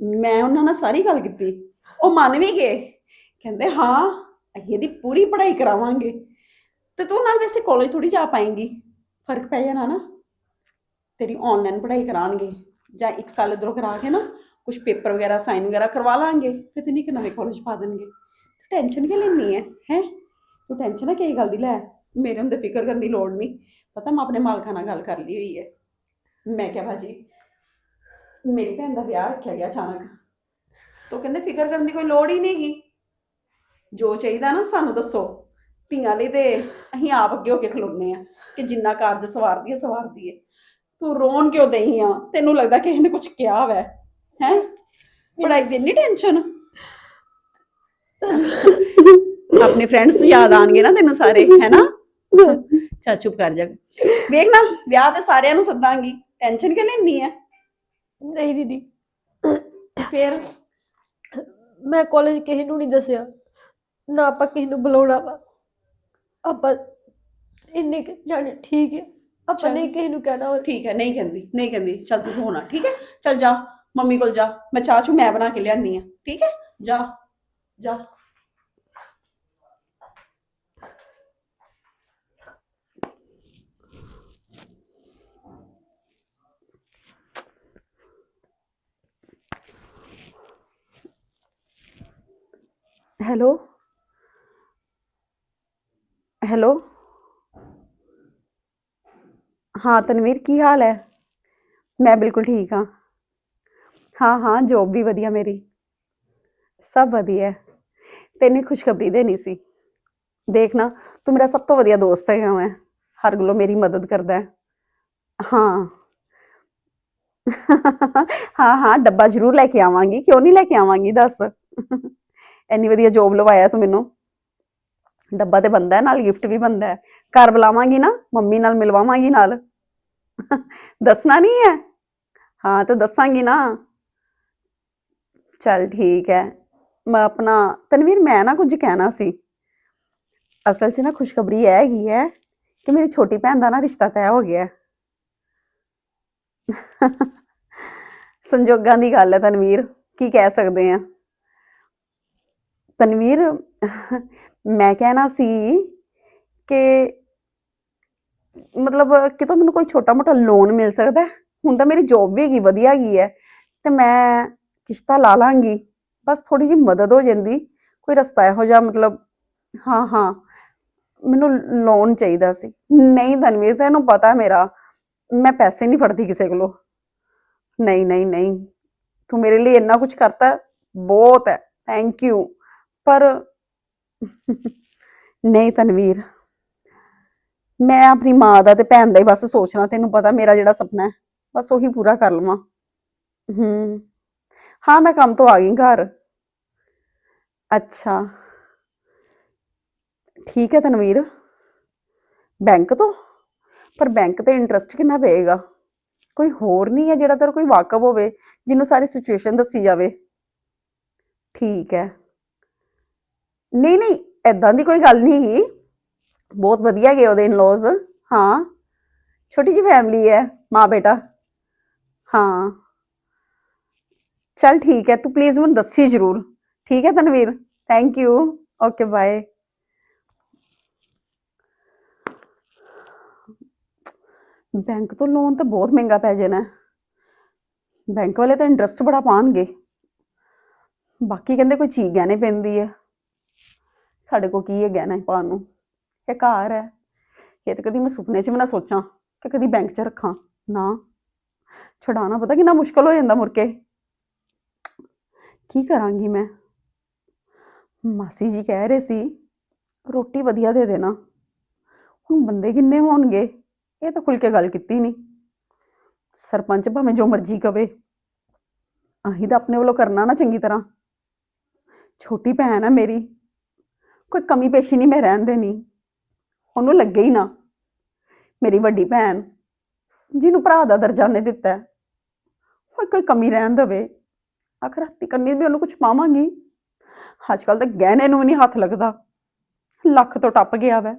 ਮੈਂ ਉਹਨਾਂ ਨਾਲ ਸਾਰੀ ਗੱਲ ਕੀਤੀ। ਉਹ ਮੰਨ ਵੀ ਗਏ। ਕਹਿੰਦੇ ਹਾਂ ਅਸੀਂ ਇਹਦੀ ਪੂਰੀ ਪੜ੍ਹਾਈ ਕਰਾਵਾਂਗੇ। ਤੇ ਤੂੰ ਨਾਲ ਵੈਸੇ ਕਾਲਜ ਥੋੜੀ ਜਾ ਪਾਏਂਗੀ। ਫ਼ਰਕ ਪੈ ਜਾਣਾ ਨਾ। ਤੇਰੀ ਆਨਲਾਈਨ ਪੜ੍ਹਾਈ ਕਰਾਉਣਗੇ। ਜਾਂ ਇੱਕ ਸਾਲ ਇਧਰੋਂ ਕਰਾ ਕੇ ਨਾ ਕੁਝ ਪੇਪਰ ਵਗੈਰਾ ਸਾਈਨ ਵਗੈਰਾ ਕਰਵਾ ਲਾਂਗੇ। ਫਿਰ ਤੈਨੂੰ ਇੱਕ ਨਵੇਂ ਕਾਲਜ ਪਾ ਦੇਣਗੇ। ਟੈਨਸ਼ਨ ਕਿ ਲੈਣੀ ਹੈ ਹੈ? ਤੂੰ ਟੈਨਸ਼ਨ ਨਾ ਕਿਹੜੀ ਗੱਲ ਦੀ, ਲੈ। ਮੇਰੇ ਹੁੰਦੇ ਫਿਕਰ ਕਰਨ ਦੀ ਲੋੜ ਨਹੀਂ। ਪਤਾ ਮੈਂ ਆਪਣੇ ਮਾਲਕਾਂ ਨਾਲ ਗੱਲ ਕਰ ਲਈ ਹੋਈ ਹੈ ਮੈਂ ਕਿਹਾ, ਭਾਜੀ, ਮੇਰੀ ਭੈਣ ਦਾ ਵਿਆਹ ਰੱਖਿਆ ਗਿਆ ਅਚਾਨਕ। ਤੋ ਕਹਿੰਦੇ ਫਿਕਰ ਕਰਨ ਦੀ ਕੋਈ ਲੋੜ ਹੀ ਨਹੀਂਗੀ ਜੋ ਚਾਹੀਦਾ ਨਾ ਸਾਨੂੰ ਦੱਸੋ। ਧੀਆਂ ਲਈ ਤੇ ਅਸੀਂ ਆਪ ਅੱਗੇ ਹੋ ਕੇ ਖਲੋਨੇ ਆ ਕਿ ਜਿੰਨਾ ਕਾਰਜ ਸਵਾਰਦੀ ਹੈ ਸਵਾਰਦੀ ਹੈ। ਤੂੰ ਰੋਣ ਕਿਉਂ ਦਈ ਆ? ਤੈਨੂੰ ਲੱਗਦਾ ਕਿਸੇ ਨੇ ਕੁਝ ਕਿਹਾ ਵੈ ਹੈ? ਪੜਾਈ ਦੀ ਨਹੀਂ ਟੈਨਸ਼ਨ ਆਪਣੇ ਫਰੈਂਡਸ ਯਾਦ ਆਣਗੇ ਨਾ ਤੈਨੂੰ ਸਾਰੇ ਹੈ ਨਾ ਚਾ ਚੁੱਪ ਕਰ ਜਾ। ਵੇਖ ਨਾ ਵਿਆਹ ਤੇ ਸਾਰਿਆਂ ਨੂੰ ਸੱਦਾਂਗੀ। ਟੈਨਸ਼ਨ ਕਿ ਲੈਣੀ ਹੈ ਨਹੀਂ ਦੀਦੀ। ਫੇਰ? ਮੈਂ ਕਾਲਜ ਕਿਸੇ ਨੂੰ ਨਹੀਂ ਦੱਸਿਆ। ਨਾ ਆਪਾਂ ਕਿਸੇ ਨੂੰ ਬੁਲਾਉਣਾ ਵਾ। ਆਪਾਂ ਇੰਨੇ ਕੁ ਜਾਣੇ ਠੀਕ ਹੈ ਆਪਾਂ ਚੱਲ। ਨਹੀਂ ਕਿਸੇ ਨੂੰ ਕਹਿਣਾ ਹੋਰ। ਠੀਕ ਹੈ ਨਹੀਂ ਕਹਿੰਦੀ ਨਹੀਂ ਕਹਿੰਦੀ। ਚੱਲ ਤੂੰ ਹੋਣਾ ਠੀਕ ਹੈ ਚੱਲ ਜਾ ਮੰਮੀ ਕੋਲ ਜਾ। ਮੈਂ ਚਾਹ ਚੂ ਮੈਂ ਬਣਾ ਕੇ ਲਿਆਨੀ ਆ ਠੀਕ ਹੈ ਜਾ ਜਾ। ਹੈਲੋ? ਹੈਲੋ ਹਾਂ ਤਨਵੀਰ ਕੀ ਹਾਲ ਹੈ ਮੈਂ ਬਿਲਕੁਲ ਠੀਕ ਹਾਂ ਹਾਂ ਹਾਂ ਜੋਬ ਵੀ ਵਧੀਆ ਮੇਰੀ ਸਭ ਵਧੀਆ ਹੈ। ਤੈਨੂੰ ਇੱਕ ਖੁਸ਼ਖਬਰੀ ਦੇਣੀ ਸੀ ਦੇਖ ਨਾ ਤੂੰ ਮੇਰਾ ਸਭ ਤੋਂ ਵਧੀਆ ਦੋਸਤ ਹੈਗਾ ਮੈਂ ਹਰ ਗੱਲੋਂ ਮੇਰੀ ਮਦਦ ਕਰਦਾ ਹੈ ਹਾਂ ਹਾਂ ਹਾਂ ਡੱਬਾ ਜ਼ਰੂਰ ਲੈ ਕੇ ਆਵਾਂਗੀ ਕਿਉਂ ਨਹੀਂ ਲੈ ਕੇ ਆਵਾਂਗੀ ਦੱਸ ਇੰਨੀ ਵਧੀਆ ਜੋਬ ਲਵਾਇਆ ਤੂੰ ਮੈਨੂੰ ਡੱਬਾ ਤੇ ਬੰਦਾ ਨਾਲ ਗਿਫਟ ਵੀ ਬੰਦਾ ਘਰ ਬੁਲਾਵਾਂਗੀ ਨਾ, ਮੰਮੀ ਨਾਲ ਮਿਲਵਾਵਾਂਗੀ ਨਾਲ। ਦੱਸਣਾ ਨਹੀਂ ਹੈ। ਹਾਂ, ਤਾਂ ਦੱਸਾਂਗੀ ਨਾ। ਚਲ ਠੀਕ ਹੈ। ਮੈਂ ਆਪਣਾ, ਤਨਵੀਰ, ਮੈਂ ਨਾ ਕੁਝ ਕਹਿਣਾ ਸੀ। ਅਸਲ 'ਚ ਨਾ ਖੁਸ਼ਖਬਰੀ ਇਹ ਹੈਗੀ ਹੈ ਕਿ ਮੇਰੀ ਛੋਟੀ ਭੈਣ ਦਾ ਨਾ ਰਿਸ਼ਤਾ ਤੈਅ ਹੋ ਗਿਆ ਸੰਜੋਗਾਂ ਦੀ ਗੱਲ ਹੈ ਤਨਵੀਰ, ਕੀ ਕਹਿ ਸਕਦੇ ਆ ਤਨਵੀਰ ਮੈਂ ਕਹਿਣਾ ਸੀ ਕਿ ਮਤਲਬ ਕਿਤੋਂ ਮੈਨੂੰ ਕੋਈ ਛੋਟਾ ਮੋਟਾ ਲੋਨ ਮਿਲ ਸਕਦਾ ਹੈ? ਹੁਣ ਤਾਂ ਮੇਰੀ ਜੌਬ ਵੀ ਹੈਗੀ, ਵਧੀਆ ਹੈਗੀ ਹੈ, ਤੇ ਮੈਂ ਕਿਸ਼ਤਾਂ ਲਾ ਲਾਂਗੀ। ਬਸ ਥੋੜੀ ਜਿਹੀ ਮਦਦ ਹੋ ਜਾਂਦੀ, ਕੋਈ ਰਸਤਾ ਇਹੋ ਜਿਹਾ ਮਤਲਬ, ਹਾਂ ਹਾਂ, ਮੈਨੂੰ ਲੋਨ ਚਾਹੀਦਾ ਸੀ। ਨਹੀਂ ਧਨਵੀਰ, ਤੈਨੂੰ ਪਤਾ ਮੇਰਾ, ਮੈਂ ਪੈਸੇ ਨਹੀਂ ਫੜਦੀ ਕਿਸੇ ਕੋਲੋਂ। ਨਹੀਂ ਨਹੀਂ ਨਹੀਂ, ਤੂੰ ਮੇਰੇ ਲਈ ਇੰਨਾ ਕੁਝ ਕਰਤਾ, ਬਹੁਤ ਹੈ ਥੈਂਕ ਯੂ ਪਰ ਨਹੀਂ ਤਨਵੀਰ, ਮੈਂ ਆਪਣੀ ਮਾਂ ਦਾ ਤੇ ਭੈਣ ਦਾ ਹੀ ਬਸ ਸੋਚਣਾ ਤੈਨੂੰ ਪਤਾ ਮੇਰਾ ਜਿਹੜਾ ਸੁਪਨਾ ਹੈ, ਬਸ ਉਹੀ ਪੂਰਾ ਕਰ ਲਵਾਂ। ਹੂੰ, ਹਾਂ, ਮੈਂ ਕੰਮ ਤੋਂ ਆ ਗਈ ਘਰ। ਅੱਛਾ। ਠੀਕ ਹੈ ਤਨਵੀਰ। ਬੈਂਕ ਤੋਂ? ਪਰ ਬੈਂਕ ਤੇ ਇੰਟਰਸਟ ਕਿੰਨਾ ਪਏਗਾ? ਕੋਈ ਹੋਰ ਨਹੀਂ ਹੈ ਜਿਹੜਾ ਤੇਰਾ ਕੋਈ ਵਾਕਫ ਹੋਵੇ, ਜਿਹਨੂੰ ਸਾਰੀ ਸਿਚੁਏਸ਼ਨ ਦੱਸੀ ਜਾਵੇ। ਠੀਕ ਹੈ। ਨਹੀਂ ਨਹੀਂ ਐਦਾਂ ਦੀ ਕੋਈ ਗੱਲ ਨਹੀਂ ਗੀ। ਬਹੁਤ ਵਧੀਆ ਗਏ ਉਹਦੇ ਇਨ-ਲॉज ਹਾਂ, ਛੋਟੀ ਜਿਹੀ ਫੈਮਿਲੀ ਹੈ, ਮਾਂ ਬੇਟਾ। ਹਾਂ। ਚਲ ਠੀਕ ਹੈ, ਤੂੰ ਪਲੀਜ਼ ਮੈਨੂੰ ਦੱਸੀ ਜ਼ਰੂਰ। ਠੀਕ ਹੈ Tanveer? Thank you okay bye bank ਤੋਂ ਲੋਨ ਤਾਂ ਬਹੁਤ ਮਹਿੰਗਾ ਪੈ ਜਾਣਾ ਬੈਂਕ ਵਾਲੇ ਤਾਂ ਇੰਟਰਸਟ ਬੜਾ ਪਾਣਗੇ ਬਾਕੀ ਕਹਿੰਦੇ ਕੋਈ ਚੀਜ਼ ਗਹਿਣੇ ਪੈਂਦੀ ਹੈ। ਸਾਡੇ ਕੋ ਕੀ ਹੈ ਗਹਿਣਾ ਪਾਉਣ ਨੂੰ? ਇਹ ਘਰ ਹੈ। ਇਹ ਤਾਂ ਕਦੀ ਮੈਂ ਸੁਪਨੇ 'ਚ ਵੀ ਨਾ ਸੋਚਾਂ ਕਿ ਕਦੀ ਬੈਂਕ 'ਚ ਰੱਖਾਂ। ਨਾ। ਛਡਾਣਾ ਪਤਾ ਕਿੰਨਾ ਮੁਸ਼ਕਲ ਹੋ ਜਾਂਦਾ ਮੁੜ ਕੇ। ਕੀ ਕਰਾਂਗੀ ਮੈਂ? ਮਾਸੀ ਜੀ ਕਹਿ ਰਹੇ ਸੀ, ਰੋਟੀ ਵਧੀਆ ਦੇ ਦੇਣਾ। ਹੁਣ ਬੰਦੇ ਕਿੰਨੇ ਹੋਣਗੇ? ਇਹ ਤਾਂ ਖੁੱਲ ਕੇ ਗੱਲ ਕੀਤੀ ਨਹੀਂ। ਸਰਪੰਚ ਭਾਵੇਂ ਜੋ ਮਰਜ਼ੀ ਕਵੇ। ਅਸੀਂ ਤਾਂ ਆਪਣੇ ਵੱਲੋਂ ਕਰਨਾ ਨਾ ਚੰਗੀ ਤਰ੍ਹਾਂ। ਛੋਟੀ ਭੈਣ ਆ ਮੇਰੀ। ਕੋਈ ਕਮੀ ਪੇਸ਼ੀ ਨਹੀਂ ਮੈਂ ਰਹਿਣ ਦੇਣੀ। ਉਹਨੂੰ ਲੱਗੇ ਹੀ ਨਾ ਮੇਰੀ ਵੱਡੀ ਭੈਣ ਜਿਹਨੂੰ ਭਰਾ ਦਾ ਦਰਜਾ ਨੇ ਦਿੱਤਾ ਹੈ, ਉਹ ਕੋਈ ਕਮੀ ਰਹਿਣ ਦੇਵੇ। ਆਖਰ ਹੱਥੀ ਕੰਨੀ ਵੀ ਉਹਨੂੰ ਕੁਝ ਪਾਵਾਂਗੀ। ਅੱਜ ਕੱਲ ਤਾਂ ਗਹਿਣੇ ਨੂੰ ਵੀ ਨਹੀਂ ਹੱਥ ਲੱਗਦਾ। ਲੱਖ ਤੋਂ ਟੱਪ ਗਿਆ ਵੈ।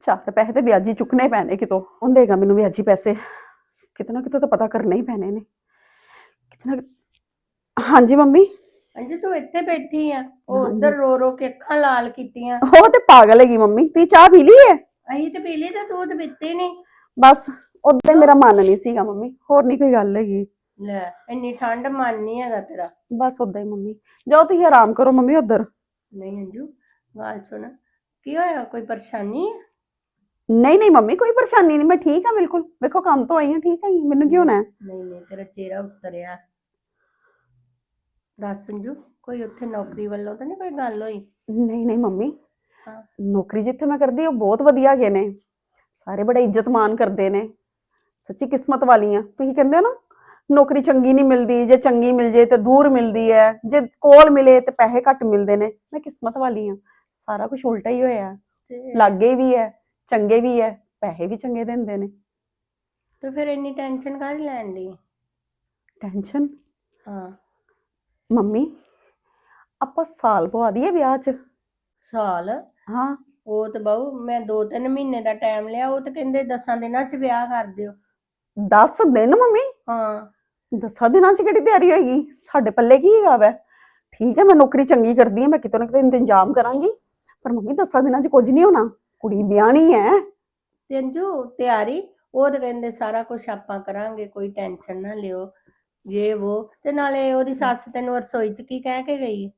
ਚਾਰ ਪੈਸੇ ਤੇ ਵਿਆਜੀ ਚੁੱਕਣੇ ਪੈਣੇ ਕਿਤੋਂ। ਉਹ ਦੇਗਾ ਮੈਨੂੰ ਵਿਆਜੀ ਪੈਸੇ। ਕਿਤੇ ਨਾ ਕਿਤੇ ਤਾਂ ਪਤਾ ਕਰਨਾ ਹੀ ਪੈਣੇ ਨੇ। ਕਿਤੇ ਨਾ ਕਿ- ਹਾਂਜੀ ਮੰਮੀ? ਅੰਜੂ ਤੂੰ ਇੱਥੇ ਬੈਠੀ ਆ ਉਹ। ਉਧਰ ਰੋ ਰੋ ਕੇ ਅੱਖਾਂ ਲਾਲ ਕੀਤੀਆਂ। ਉਹ ਤੇ ਪਾਗਲ ਹੈਗੀ ਮੰਮੀ ਤੁਸੀਂ ਚਾਹ ਪੀ ਲਈ ਹੈ? ਅਸੀਂ ਤੇ ਪੀ ਲਈ ਤੇ ਤੂੰ ਤੇ ਪੀਤੀ ਨਹੀਂ ਬਸ ਉਦੋਂ ਮੇਰਾ ਮਨ ਨਹੀਂ ਸੀਗਾ ਮੰਮੀ ਹੋਰ ਨਹੀਂ ਕੋਈ ਗੱਲ ਹੈਗੀ। ਲੈ ਇੰਨੀ ਠੰਡ ਮਨ ਨਹੀਂ ਹੈਗਾ ਤੇਰਾ। ਬਸ ਉਦਾਂ ਹੀ ਮੰਮੀ ਜਾਓ ਤੁਸੀਂ ਆਰਾਮ ਕਰੋ ਮੰਮੀ ਉਧਰ। ਨਹੀਂ ਅੰਜੂ ਗੱਲ ਸੁਣ ਕੀ ਹੋਇਆ ਕੋਈ ਪਰੇਸ਼ਾਨੀ ਹੈ? ਨਹੀਂ ਨਹੀਂ ਮੰਮੀ ਕੋਈ ਪਰੇਸ਼ਾਨੀ ਨਹੀਂ ਮੈਂ ਠੀਕ ਹਾਂ ਬਿਲਕੁਲ। ਵੇਖੋ ਕੰਮ ਤੋਂ ਆਈ ਹਾਂ ਠੀਕ ਹਾਂ ਮੈਨੂੰ ਕੀ ਹੋਣਾ ਹੈ? ਨਹੀਂ ਨਹੀਂ ਤੇਰਾ ਚਿਹਰਾ ਉਤਰਿਆ। ਦੱਸ ਅੰਜੂ ਕੋਈ ਉੱਥੇ ਨੌਕਰੀ ਵੱਲੋਂ ਤਾਂ ਨਹੀਂ ਕੋਈ ਗੱਲ ਹੋਈ? ਨਹੀਂ ਨਹੀਂ ਮੰਮੀ। ਹਾਂ। ਨੌਕਰੀ ਜਿੱਥੇ ਮੈਂ ਕਰਦੀ ਉਹ ਬਹੁਤ ਵਧੀਆ ਹੈਗੇ ਨੇ। ਸਾਰੇ ਬੜਾ ਇੱਜ਼ਤ ਮਾਨ ਕਰਦੇ ਨੇ। ਸੱਚੀ ਕਿਸਮਤ ਵਾਲੀ ਆ ਤੁਸੀਂ ਕਹਿੰਦੇ ਹੋ ਨਾ ਨੌਕਰੀ ਚੰਗੀ ਨਹੀਂ ਮਿਲਦੀ ਜੇ ਚੰਗੀ ਮਿਲ ਜੇ ਤੇ ਦੂਰ ਮਿਲਦੀ ਹੈ। ਜੇ ਕੋਲ ਮਿਲੇ ਤੇ ਪੈਸੇ ਘੱਟ ਮਿਲਦੇ ਨੇ। ਮੈਂ ਕਿਸਮਤ ਵਾਲੀ ਆ ਸਾਰਾ ਕੁਝ ਉਲਟਾ ਹੀ ਹੋਇਆ। ਤੇ ਲਾਗੇ ਵੀ ਹੈ ਚੰਗੇ ਵੀ ਹੈ ਪੈਸੇ ਵੀ ਚੰਗੇ ਦਿੰਦੇ ਨੇ। ਤੇ ਫਿਰ ਇੰਨੀ ਟੈਨਸ਼ਨ ਕਾਹਦੀ ਲੈਣ ਦੀ? ਟੈਨਸ਼ਨ? ਹਾਂ। ਮੰਮੀ ਆਪਾਂ ਸਾਲ ਪਵਾ ਦਈਏ ਵਿਆਹ 'ਚ। ਸਾਲ? ਹਾਂ। ਉਹ ਤੇ ਬਹੁ ਮੈਂ 2-3 ਮਹੀਨੇ ਦਾ ਟਾਈਮ ਲਿਆ ਉਹ ਤੇ ਕਹਿੰਦੇ 10 ਦਿਨਾਂ ਚ ਵਿਆਹ ਕਰ ਦਿਓ। 10 ਦਿਨ ਮੰਮੀ? ਹਾਂ। ਦਸਾਂ ਦਿਨਾਂ ਚ ਕਿਹੜੀ ਤਿਆਰੀ ਹੋਏਗੀ? ਸਾਡੇ ਪੱਲੇ ਕੀ ਹੈਗਾ ਵੈ? ਠੀਕ ਹੈ ਮੈਂ ਨੌਕਰੀ ਚੰਗੀ ਕਰਦੀ ਹਾਂ ਮੈਂ ਕਿਤੇ ਨਾ ਕਿਤੇ ਇੰਤਜ਼ਾਮ ਕਰਾਂਗੀ। ਪਰ ਮੰਮੀ ਦਸਾਂ ਦਿਨਾਂ ਚ ਕੁਝ ਨਹੀਂ ਹੋਣਾ। ਕੁੜੀ ਵਿਆਹਣੀ ਹੈ। ਤੇ ਅੰਜੂ ਤਿਆਰੀ? ਉਹ ਤੇ ਕਹਿੰਦੇ ਸਾਰਾ ਕੁਝ ਆਪਾਂ ਕਰਾਂਗੇ ਕੋਈ ਟੈਨਸ਼ਨ ਨਾ ਲਿਓ। ਜੇ ਉਹ ਤੇ ਨਾਲੇ ਉਹਦੀ ਸੱਸ ਤੈਨੂੰ ਰਸੋਈ ਚ ਕੀ ਕਹਿ ਕੇ ਗਈ?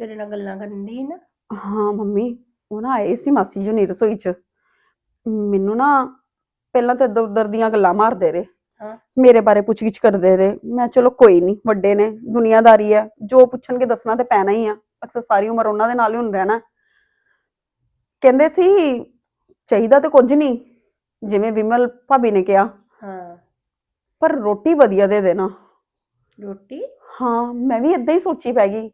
ਤੇਰੇ ਨਾਲ ਗੱਲਾਂ ਕਰਨ ਦੀ ਨਾ? ਹਾਂ ਮੰਮੀ। ਉਹ ਨਾ ਆਏ ਸੀ ਮਾਸੀ ਜੀ ਨੀ ਰਸੋਈ ਚ। ਮੈਨੂੰ ਨਾ ਪਹਿਲਾਂ ਤਾਂ ਇੱਧਰ ਉੱਧਰ ਦੀਆਂ ਗੱਲਾਂ ਮਾਰਦੇ ਰਹੇ। ਹਾਂ। ਮੇਰੇ ਬਾਰੇ ਪੁੱਛਗਿੱਛ ਕਰਦੇ ਰਹੇ। ਮੈਂ ਚਲੋ ਕੋਈ ਨਹੀਂ ਵੱਡੇ ਨੇ ਦੁਨੀਆਦਾਰੀ ਹੈ ਜੋ ਪੁੱਛਣਗੇ ਦੱਸਣਾ ਤੇ ਪੈਣਾ ਹੀ ਆ। ਅਕਸਰ ਸਾਰੀ ਉਮਰ ਉਹਨਾਂ ਦੇ ਨਾਲ ਹੀ ਹੁਣ ਰਹਿਣਾ। ਕਹਿੰਦੇ ਸੀ ਚਾਹੀਦਾ ਤੇ ਕੁਝ ਨਹੀਂ ਜਿਵੇਂ ਵਿਮਲ ਭਾਬੀ ਨੇ ਕਿਹਾ। ਹਾਂ। ਪਰ ਰੋਟੀ ਵਧੀਆ ਦੇ ਦੇਣਾ। ਰੋਟੀ? ਹਾਂ ਮੈਂ ਵੀ ਇਦਾਂ ਹੀ ਸੋਚੀ ਪੈ ਗਈ।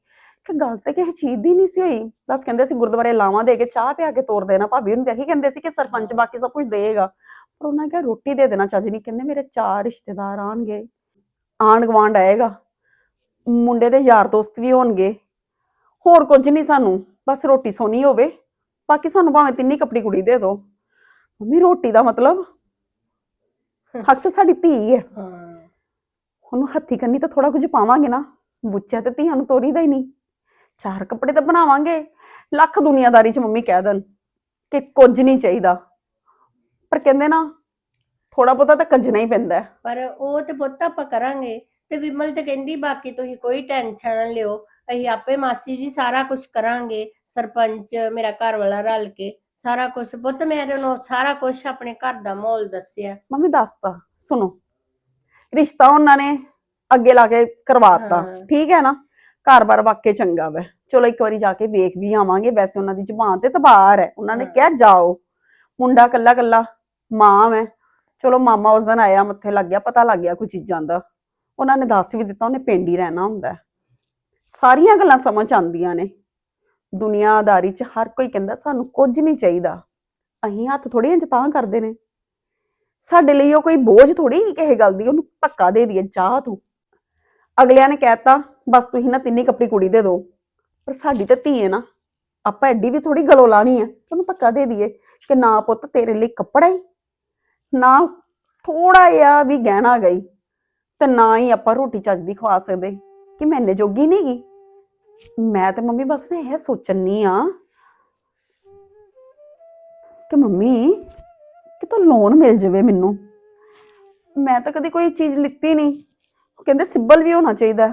ਕਿ ਗੱਲ ਤੇ ਕਿਸੇ ਚੀਜ਼ ਦੀ ਨਹੀਂ ਸੀ ਹੋਈ। ਬਸ ਕਹਿੰਦੇ ਸੀ ਗੁਰਦੁਆਰੇ ਲਾਵਾਂ ਦੇ ਕੇ ਚਾਹ ਪਿਆ ਕੇ ਤੋਰ ਦੇਣਾ। ਭਾਬੀ ਨੂੰ ਇਹੀ ਕਹਿੰਦੇ ਸੀ ਕਿ ਸਰਪੰਚ ਬਾਕੀ ਸਭ ਕੁਝ ਦੇਗਾ ਪਰ ਉਹਨਾਂ ਕਿਹਾ ਰੋਟੀ ਦੇ ਦੇਣਾ ਚੱਜ ਨਹੀਂ ਕਹਿੰਦੇ ਮੇਰੇ ਚਾਰ ਰਿਸ਼ਤੇਦਾਰ ਆਣਗੇ ਆਂਢ ਗੁਆਂਢ ਆਏਗਾ। ਮੁੰਡੇ ਦੇ ਯਾਰ ਦੋਸਤ ਵੀ ਹੋਣਗੇ। ਹੋਰ ਕੁਝ ਨਹੀਂ ਸਾਨੂੰ। ਬਸ ਰੋਟੀ ਸੋਨੀ ਹੋਵੇ। ਬਾਕੀ ਸਾਨੂੰ ਭਾਵੇਂ ਤਿੰਨੀ ਕੱਪੜੀ ਕੁੜੀ ਦੇ ਦਿਓ। ਮੰਮੀ ਰੋਟੀ ਦਾ ਮਤਲਬ? ਅਕਸਰ ਸਾਡੀ ਧੀ ਹੈ। ਹਾਂ। ਉਹਨੂੰ ਹੱਥੀ ਕੰਨੀ ਤਾਂ ਥੋੜਾ ਕੁਝ ਪਾਵਾਂਗੇ ਨਾ। ਬੁੱਚਾ ਤੇ ਧੀਆਂ ਨੂੰ ਤੋਰੀਦਾ ਹੀ ਨਹੀਂ। ਚਾਰ ਕੱਪੜੇ ਤਾਂ ਬਣਾਵਾਂਗੇ। ਲੱਖ ਦੁਨੀਆਦਾਰੀ ਚ ਮੰਮੀ ਕਹਿ ਦੇਣ ਕਿ ਕੁਝ ਨਹੀਂ ਚਾਹੀਦਾ। ਪਰ ਕਹਿੰਦੇ ਨਾ ਥੋੜਾ ਬਹੁਤਾ ਤਾਂ ਕੱਜਣਾ ਹੀ ਪੈਂਦਾ ਹੈ। ਪਰ ਉਹ ਤੇ ਪੁੱਤ ਆਪਾਂ ਕਰਾਂਗੇ ਤੇ ਵਿਮਲ ਤੇ ਕਹਿੰਦੀ ਬਾਕੀ ਤੁਸੀਂ ਕੋਈ ਟੈਨਸ਼ਨ ਨਾ ਲਿਓ ਅਸੀਂ ਆਪੇ ਮਾਸੀ ਜੀ ਸਾਰਾ ਕੁਝ ਕਰਾਂਗੇ ਸਰਪੰਚ ਮੇਰਾ ਘਰ ਵਾਲਾ ਰਲ ਕੇ ਸਾਰਾ ਕੁਝ ਪੁੱਤ ਮੈਂ ਤੇ ਉਹਨੂੰ ਸਾਰਾ ਕੁਝ ਆਪਣੇ ਘਰ ਦਾ ਮਾਹੌਲ ਦੱਸਿਆ। ਮੰਮੀ ਦੱਸਤਾ ਸੁਣੋ। ਰਿਸ਼ਤਾ ਉਹਨਾਂ ਨੇ ਅੱਗੇ ਲਾ ਕੇ ਕਰਵਾਤਾ। ਹਾਂ। ਠੀਕ ਹੈ ਨਾ? ਘਰ-ਬਾਰ ਵਾਕੇ ਚੰਗਾ ਵੈ। ਚਲੋ ਇੱਕ ਵਾਰੀ ਜਾ ਕੇ ਵੇਖ ਵੀ ਆਵਾਂਗੇ। ਵੈਸੇ ਉਹਨਾਂ ਦੀ ਜ਼ੁਬਾਨ ਤੇ ਤਬਾਰ ਹੈ। ਉਹਨਾਂ ਨੇ ਹਾਂ। ਕਿਹਾ ਜਾਓ। ਮੁੰਡਾ ਕੱਲਾ ਕੱਲਾ ਮਾਂ ਵੈ। ਚਲੋ ਮਾਮਾ ਉਸ ਦਿਨ ਆਇਆ ਮੱਥੇ ਲੱਗ ਗਿਆ ਪਤਾ ਲੱਗ ਗਿਆ ਕੋਈ ਚੀਜ਼ਾਂ ਦਾ। ਉਹਨਾਂ ਨੇ ਦੱਸ ਵੀ ਦਿੱਤਾ ਉਹਨੇ ਪਿੰਡ ਹੀ ਰਹਿਣਾ ਹੁੰਦਾ ਹੈ। ਸਾਰੀਆਂ ਗੱਲਾਂ ਸਮਝ ਆਉਂਦੀਆਂ ਨੇ। ਦੁਨੀਆਦਾਰੀ 'ਚ ਹਰ ਕੋਈ ਕਹਿੰਦਾ ਸਾਨੂੰ ਕੁਝ ਨਹੀਂ ਚਾਹੀਦਾ। ਅਸੀਂ ਹੱਥ ਥੋੜੀ ਇੰਜ ਤਾਂ ਕਰਦੇ ਨੇ। ਸਾਡੇ ਲਈ ਉਹ ਕੋਈ ਬੋਝ ਥੋੜੀ ਕਿਸੇ ਗੱਲ ਦੀ, ਉਹਨੂੰ ਧੱਕਾ ਦੇ ਦਈਏ, ਚਾਹ ਤੂੰ। ਅਗਲਿਆਂ ਨੇ ਕਹਿਤਾ ਬਸ ਤੁਸੀਂ ਨਾ ਤਿੰਨੀ ਕੱਪੜੀ ਕੁੜੀ ਦੇ ਦਿਓ। ਪਰ ਸਾਡੀ ਤਾਂ ਧੀ ਹੈ ਨਾ, ਆਪਾਂ ਐਡੀ ਵੀ ਥੋੜੀ ਗਲੋਂ ਲਾਣੀ ਹੈ ਉਹਨੂੰ ਧੱਕਾ ਦੇ ਦਈਏ ਕਿ ਨਾ ਪੁੱਤ, ਤੇਰੇ ਲਈ ਕੱਪੜਾ ਹੀ ਨਾ ਥੋੜਾ ਜਿਹਾ ਵੀ ਗਹਿਣਾ ਗਈ, ਤੇ ਨਾ ਹੀ ਆਪਾਂ ਰੋਟੀ ਚੱਜ ਦੀ ਖਵਾ ਸਕਦੇ ਕਿ ਮੈਂ ਇੰਨੇ ਜੋਗੀ ਨਹੀਂ ਗੀ। ਮੈਂ ਤੇ ਮੰਮੀ ਬਸ ਨਾ ਇਹ ਸੋਚਣੀ ਆ ਕਿ ਮੰਮੀ ਕਿਤੋਂ ਲੋਨ ਮਿਲ ਜਾਵੇ ਮੈਨੂੰ? ਮੈਂ ਤਾਂ ਕਦੇ ਕੋਈ ਚੀਜ਼ ਲਿੱਤੀ ਨਹੀਂ। ਕਹਿੰਦੇ ਸਿੱਬਲ ਵੀ ਹੋਣਾ ਚਾਹੀਦਾ।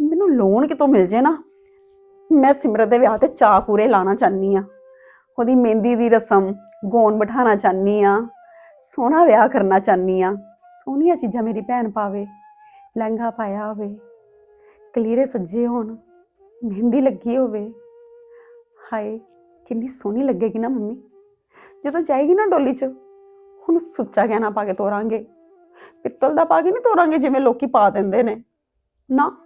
ਮੈਨੂੰ ਲੋਨ ਕਿਤੋਂ ਮਿਲ ਜੇ ਨਾ? ਮੈਂ ਸਿਮਰਤ ਦੇ ਵਿਆਹ ਤੇ ਚਾਅ ਪੂਰੇ ਲਾਣਾ ਚਾਹਨੀ ਆ ਉਹਦੀ ਮਹਿੰਦੀ ਦੀ ਰਸਮ, ਗੌਣ ਬਿਠਾਣਾ ਚਾਹਨੀ ਆ ਸੋਹਣਾ ਵਿਆਹ ਕਰਨਾ ਚਾਹਨੀ ਆ ਸੋਹਣੀਆਂ ਚੀਜ਼ਾਂ ਮੇਰੀ ਭੈਣ ਪਾਵੇ, ਲਹਿੰਗਾ ਪਾਇਆ ਹੋਵੇ, ਕਲੀਰੇ ਸੱਜੇ ਹੋਣ, ਮਹਿੰਦੀ ਲੱਗੀ ਹੋਵੇ। ਹਾਏ, ਕਿੰਨੀ ਸੋਹਣੀ ਲੱਗੇਗੀ ਨਾ ਮੰਮੀ। ਜਦੋਂ ਜਾਏਗੀ ਨਾ ਡੋਲੀ 'ਚ ਹੁਣ ਸੁੱਚਾ ਗਹਿਣਾ ਪਾ ਕੇ ਤੋਰਾਂਗੇ। ਪਿੱਤਲ ਦਾ ਪਾ ਕੇ ਨਹੀਂ ਤੋਰਾਂਗੇ, ਜਿਵੇਂ ਲੋਕੀ ਪਾ ਦਿੰਦੇ ਨੇ। ਨਾ,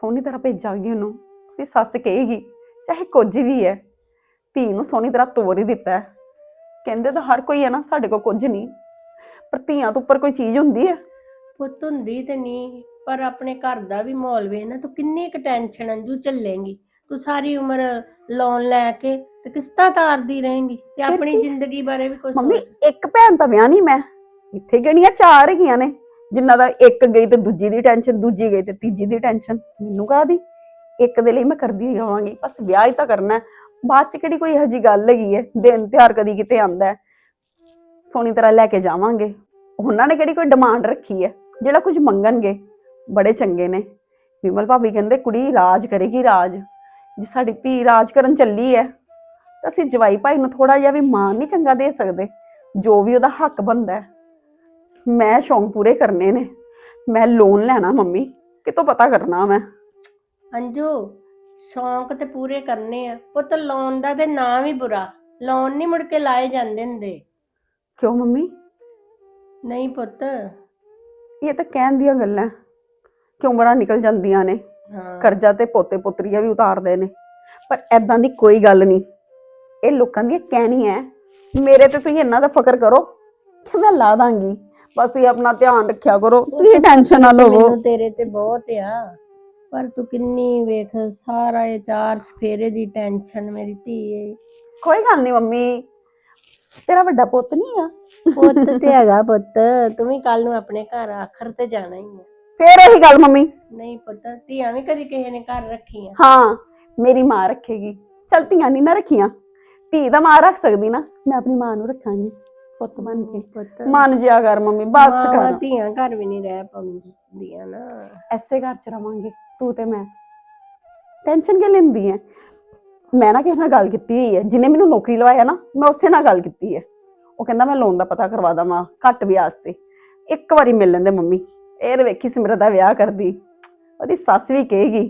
ਸੋਹਣੀ ਤਰ੍ਹਾਂ ਭੇਜਾਂਗੇ ਉਹਨੂੰ। ਤੇ ਸੱਸ ਕਹੇਗੀ, ਚਾਹੇ ਕੁਝ ਵੀ ਹੈ, ਧੀ ਨੂੰ ਸੋਹਣੀ ਤਰ੍ਹਾਂ ਤੋਰ ਹੀ ਦਿੱਤਾ ਹੈ। ਕਹਿੰਦੇ ਤਾਂ ਹਰ ਕੋਈ ਹੈ ਨਾ, ਸਾਡੇ ਕੋਲ ਕੁਝ ਨਹੀਂ। ਪਰ ਧੀਆਂ ਤੋਂ ਉੱਪਰ ਕੋਈ ਚੀਜ਼ ਹੁੰਦੀ ਹੈ? ਪੁੱਤ ਹੁੰਦੀ ਤੇ ਨਹੀਂ ਪਰ ਆਪਣੇ ਘਰ ਦਾ ਵੀ ਮਾਹੌਲ ਵੇ ਨਾ, ਤੂੰ ਕਿੰਨੀ ਕੁ ਟੈਨਸ਼ਨ ਅੰਜੂ, ਚੱਲੇਂਗੀ। ਤੂੰ ਸਾਰੀ ਉਮਰ ਲੋਨ ਲੈ ਕੇ ਤੇ ਕਿਸ਼ਤਾਂ ਤਾਰਦੀ ਰਹੇਂਗੀ ਤੇ ਆਪਣੀ ਕੀ? ਜ਼ਿੰਦਗੀ ਬਾਰੇ ਵੀ ਕੁਝ ਮੰਮੀ ਇੱਕ ਭੈਣ ਤਾਂ ਵਿਆਹ ਨਹੀਂ ਮੈਂ। ਇੱਥੇ ਗਣੀਆਂ ਚਾਰ ਹੈਗੀਆਂ ਨੇ? ਜਿਨ੍ਹਾਂ ਦਾ ਇੱਕ ਗਈ ਤੇ ਦੂਜੀ ਦੀ ਟੈਨਸ਼ਨ ਦੂਜੀ ਗਈ ਤੇ ਤੀਜੀ ਦੀ ਟੈਨਸ਼ਨ ਮੈਨੂੰ ਕਾਹਦੀ? ਇੱਕ ਦੇ ਲਈ ਮੈਂ ਕਰਦੀ ਰਹਾਂਗੀ ਬਸ ਵਿਆਹ ਹੀ ਤਾਂ ਕਰਨਾ ਹੈ। ਬਾਅਦ ਚ ਕਿਹੜੀ ਕੋਈ ਇਹੋ ਜਿਹੀ ਗੱਲ ਹੈਗੀ ਹੈ? ਦਿਨ ਤਿਉਹਾਰ ਕਦੀ ਕਿਤੇ ਆਂਦਾ ਹੈ। ਸੋਹਣੀ ਤਰ੍ਹਾਂ ਲੈ ਕੇ ਜਾਵਾਂਗੇ। ਉਹਨਾਂ ਨੇ ਕਿਹੜੀ ਕੋਈ ਡਿਮਾਂਡ ਰੱਖੀ ਹੈ? ਜਿਹੜਾ ਕੁਝ ਮੰਗਣਗੇ। ਬੜੇ ਚੰਗੇ ਨੇ। ਵਿਮਲ ਭਾਬੀ ਕਹਿੰਦੇ ਕੁੜੀ ਰਾਜ ਕਰੇਗੀ ਰਾਜ। ਜੇ ਸਾਡੀ ਧੀ ਰਾਜ ਕਰਨ ਚੱਲੀ ਹੈ ਤਾਂ ਅਸੀਂ ਜਵਾਈ ਭਾਈ ਨੂੰ ਥੋੜਾ ਜਿਹਾ ਵੀ ਮਾਣ ਨਹੀਂ ਚੰਗਾ ਦੇ ਸਕਦੇ। ਜੋ ਵੀ ਉਹਦਾ ਹੱਕ ਬਣਦਾ ਹੈ। ਮੈਂ ਸ਼ੌਂਕ ਪੂਰੇ ਕਰਨੇ ਨੇ। ਮੈਂ ਲੋਨ ਲੈਣਾ ਮੰਮੀ। ਕਿਤੋਂ ਪਤਾ ਕਰਨਾ ਮੈਂ। ਅੰਜੂ ਸ਼ੌਂਕ ਤੇ ਪੂਰੇ ਕਰਨੇ ਆ। ਪੁੱਤ ਲੋਨ ਦਾ ਤੇ ਨਾਂ ਵੀ ਬੁਰਾ। ਲੋਨ ਨਹੀਂ ਮੁੜ ਕੇ ਲਾਏ ਜਾਂਦੇ ਹੁੰਦੇ। ਕਿਉਂ ਮੰਮੀ? ਨਹੀਂ ਪੁੱਤ। ਇਹ ਤਾਂ ਕਹਿਣ ਦੀਆਂ ਗੱਲਾਂ। ਹੈ ਕਿ ਉਮਰਾਂ ਨਿਕਲ ਜਾਂਦੀਆਂ ਨੇ। ਹਾਂ। ਕਰਜ਼ਾ ਤੇ ਪੋਤੇ ਪੁੱਤਰੀਆਂ ਵੀ ਉਤਾਰਦੇ ਨੇ। ਪਰ ਐਦਾਂ ਦੀ ਕੋਈ ਗੱਲ ਨਹੀਂ। ਇਹ ਲੋਕਾਂ ਦੀਆਂ ਕਹਿਣੀਆਂ ਹੈ। ਮੇਰੇ ਤੇ ਤੁਸੀਂ ਇਹਨਾਂ ਦਾ ਫਕਰ ਕਰੋ ਕਿ ਮੈਂ ਲਾ ਦਾਂਗੀ। ਬਸ ਤੁਸੀਂ ਆਪਣਾ ਧਿਆਨ ਰੱਖਿਆ ਕਰੋ। ਤੁਸੀਂ ਟੈਨਸ਼ਨ ਨਾ ਲਵੋ। ਮੈਨੂੰ ਤੇਰੇ ਤੇ ਬਹੁਤ ਆ। ਪਰ ਤੂੰ ਕਿੰਨੀ ਵੇਖ ਸਾਰਾ ਇਹ ਚਾਰ ਸਫੇਰੇ ਦੀ ਟੈਨਸ਼ਨ ਮੇਰੀ ਧੀਏ ਕੋਈ ਗੱਲ ਨਹੀਂ ਮੰਮੀ। ਤੇਰਾ ਵੱਡਾ ਪੁੱਤ ਨਹੀਂ ਆ। ਪੁੱਤ ਤੇ ਹੈਗਾ ਪੁੱਤ। ਤੂੰ ਵੀ ਕੱਲ ਨੂੰ ਆਪਣੇ ਘਰ ਆਖਰ ਤੇ ਜਾਣਾ ਹੀ ਹੈ ਫੇਰ ਇਹੀ ਗੱਲ ਮੰਮੀ। ਨਹੀਂ ਪੁੱਤ ਧੀਆਂ ਵੀ ਕਦੀ ਕਿਸੇ ਨੇ ਘਰ ਰੱਖੀਆਂ। ਹਾਂ ਮੇਰੀ ਮਾਂ ਰੱਖੇਗੀ। ਚਲ ਧੀਆਂ ਨਹੀਂ ਨਾ ਰੱਖੀਆਂ। ਧੀ ਦਾ ਮਾਂ ਰੱਖ ਸਕਦੀ ਨਾ ਮੈਂ ਆਪਣੀ ਮਾਂ ਨੂੰ ਰੱਖਾਂਗੀ ਪੁੱਤ ਬਣ ਕੇ। ਪੁੱਤ। ਮੰਨ ਜਿਆ ਕਰ ਮੰਮੀ ਬਸ ਕਰ। ਧੀਆਂ ਘਰ ਵੀ ਨਹੀਂ ਰਹਿ ਪਾਉਂਦੀਆਂ ਨਾ। ਐਸੇ ਘਰ ਚ ਰਵਾਂਗੇ ਤੂੰ ਤੇ ਮੈਂ। ਟੈਨਸ਼ਨ ਕਿ ਲੈਂਦੀ ਐ? ਮੈਂ ਨਾ ਕਿਸੇ ਨਾਲ ਗੱਲ ਕੀਤੀ ਹੋਈ ਹੈ ਜਿਹਨੇ ਮੈਨੂੰ ਨੌਕਰੀ ਲਵਾਇਆ ਨਾ ਮੈਂ ਉਸੇ ਨਾਲ ਗੱਲ ਕੀਤੀ ਹੈ ਉਹ ਕਹਿੰਦਾ ਮੈਂ ਲੋਨ ਦਾ ਪਤਾ ਕਰਵਾ ਦਵਾਂ ਘੱਟ ਵਿਆਜ ਤੇ। ਇੱਕ ਵਾਰੀ ਮਿਲ ਲੈਂਦੇ ਮੰਮੀ ਇਹ ਵੇਖੀ ਸਿਮਰਤ ਦਾ ਵਿਆਹ ਕਰਦੀ। ਉਹਦੀ ਸੱਸ ਵੀ ਕਹੇਗੀ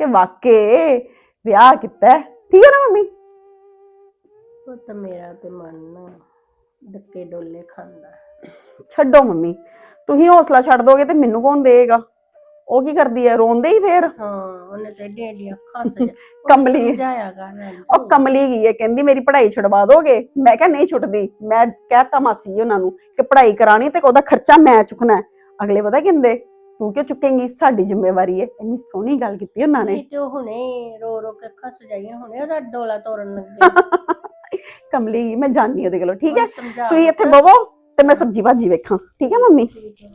ਕਿ ਵਾਕੇ ਵਿਆਹ ਕੀਤਾ। ਠੀਕ ਹੈ ਨਾ ਮੰਮੀ? ਪੁੱਤ ਮੇਰਾ ਤੇ ਮਨ ਨਾ ਡੋਲੇ ਖਾਂਦਾ। ਛੱਡੋ ਮੰਮੀ ਤੁਸੀਂ ਹੌਸਲਾ ਛੱਡ ਦੋਗੇ ਤੇ ਮੈਨੂੰ ਕੌਣ ਦੇਗਾ ਉਹ ਕੀ ਕਰਦੀ ਹੈ ਰੋਂਦੇ ਹੀ ਫੇਰ? ਹਾਂ ਉਹਨੇ ਤੇ ਏਡੀਆਂ ਏਡੀਆਂ ਅੱਖਾਂ ਸਜਾ ਕਮਲੀ ਕਰ ਉਹ ਕਮਲੀ ਗਈ ਹੈ ਕਹਿੰਦੀ ਮੇਰੀ ਪੜ੍ਹਾਈ ਛੁਡਵਾ ਦੋਗੇ? ਮੈਂ ਕਿਹਾ ਨਹੀਂ ਛੁੱਟਦੀ ਮੈਂ ਕਹਿਤਾ ਮਾਸੀ ਉਹਨਾਂ ਨੂੰ ਕਿ ਪੜ੍ਹਾਈ ਕਰਾਣੀ ਤੇ ਉਹਦਾ ਖਰਚਾ ਮੈਂ ਚੁੱਕਣਾ। ਅਗਲੇ ਪਤਾ ਕਹਿੰਦੇ ਤੂੰ ਕਿਉਂ ਚੁੱਕੇਂਗੀ? ਸਾਡੀ ਜ਼ਿੰਮੇਵਾਰੀ ਹੈ। ਇੰਨੀ ਸੋਹਣੀ ਗੱਲ ਕੀਤੀ ਉਹਨਾਂ ਨੇ। ਨਹੀਂ ਤੇ ਉਹ ਹੁਣੇ ਰੋ ਰੋ ਕੇ ਅੱਖਾਂ ਸਜਾਈਆਂ ਹੁਣੇ ਉਹਦਾ ਡੋਲਾ ਤੋੜਨ ਲੱਗੇ ਕਮਲੀ ਮੈਂ ਜਾਣੀ ਉਹਦੇ ਕੋਲੋਂ ਠੀਕ ਹੈ? ਤੁਸੀਂ ਇੱਥੇ। ਬਵੋ ਤੇ ਮੈਂ ਸਬਜੀ ਭਾਜੀ ਵੇਖਾਂ। ਠੀਕ ਹੈ ਮੰਮੀ? ਠੀਕ ਹੈ।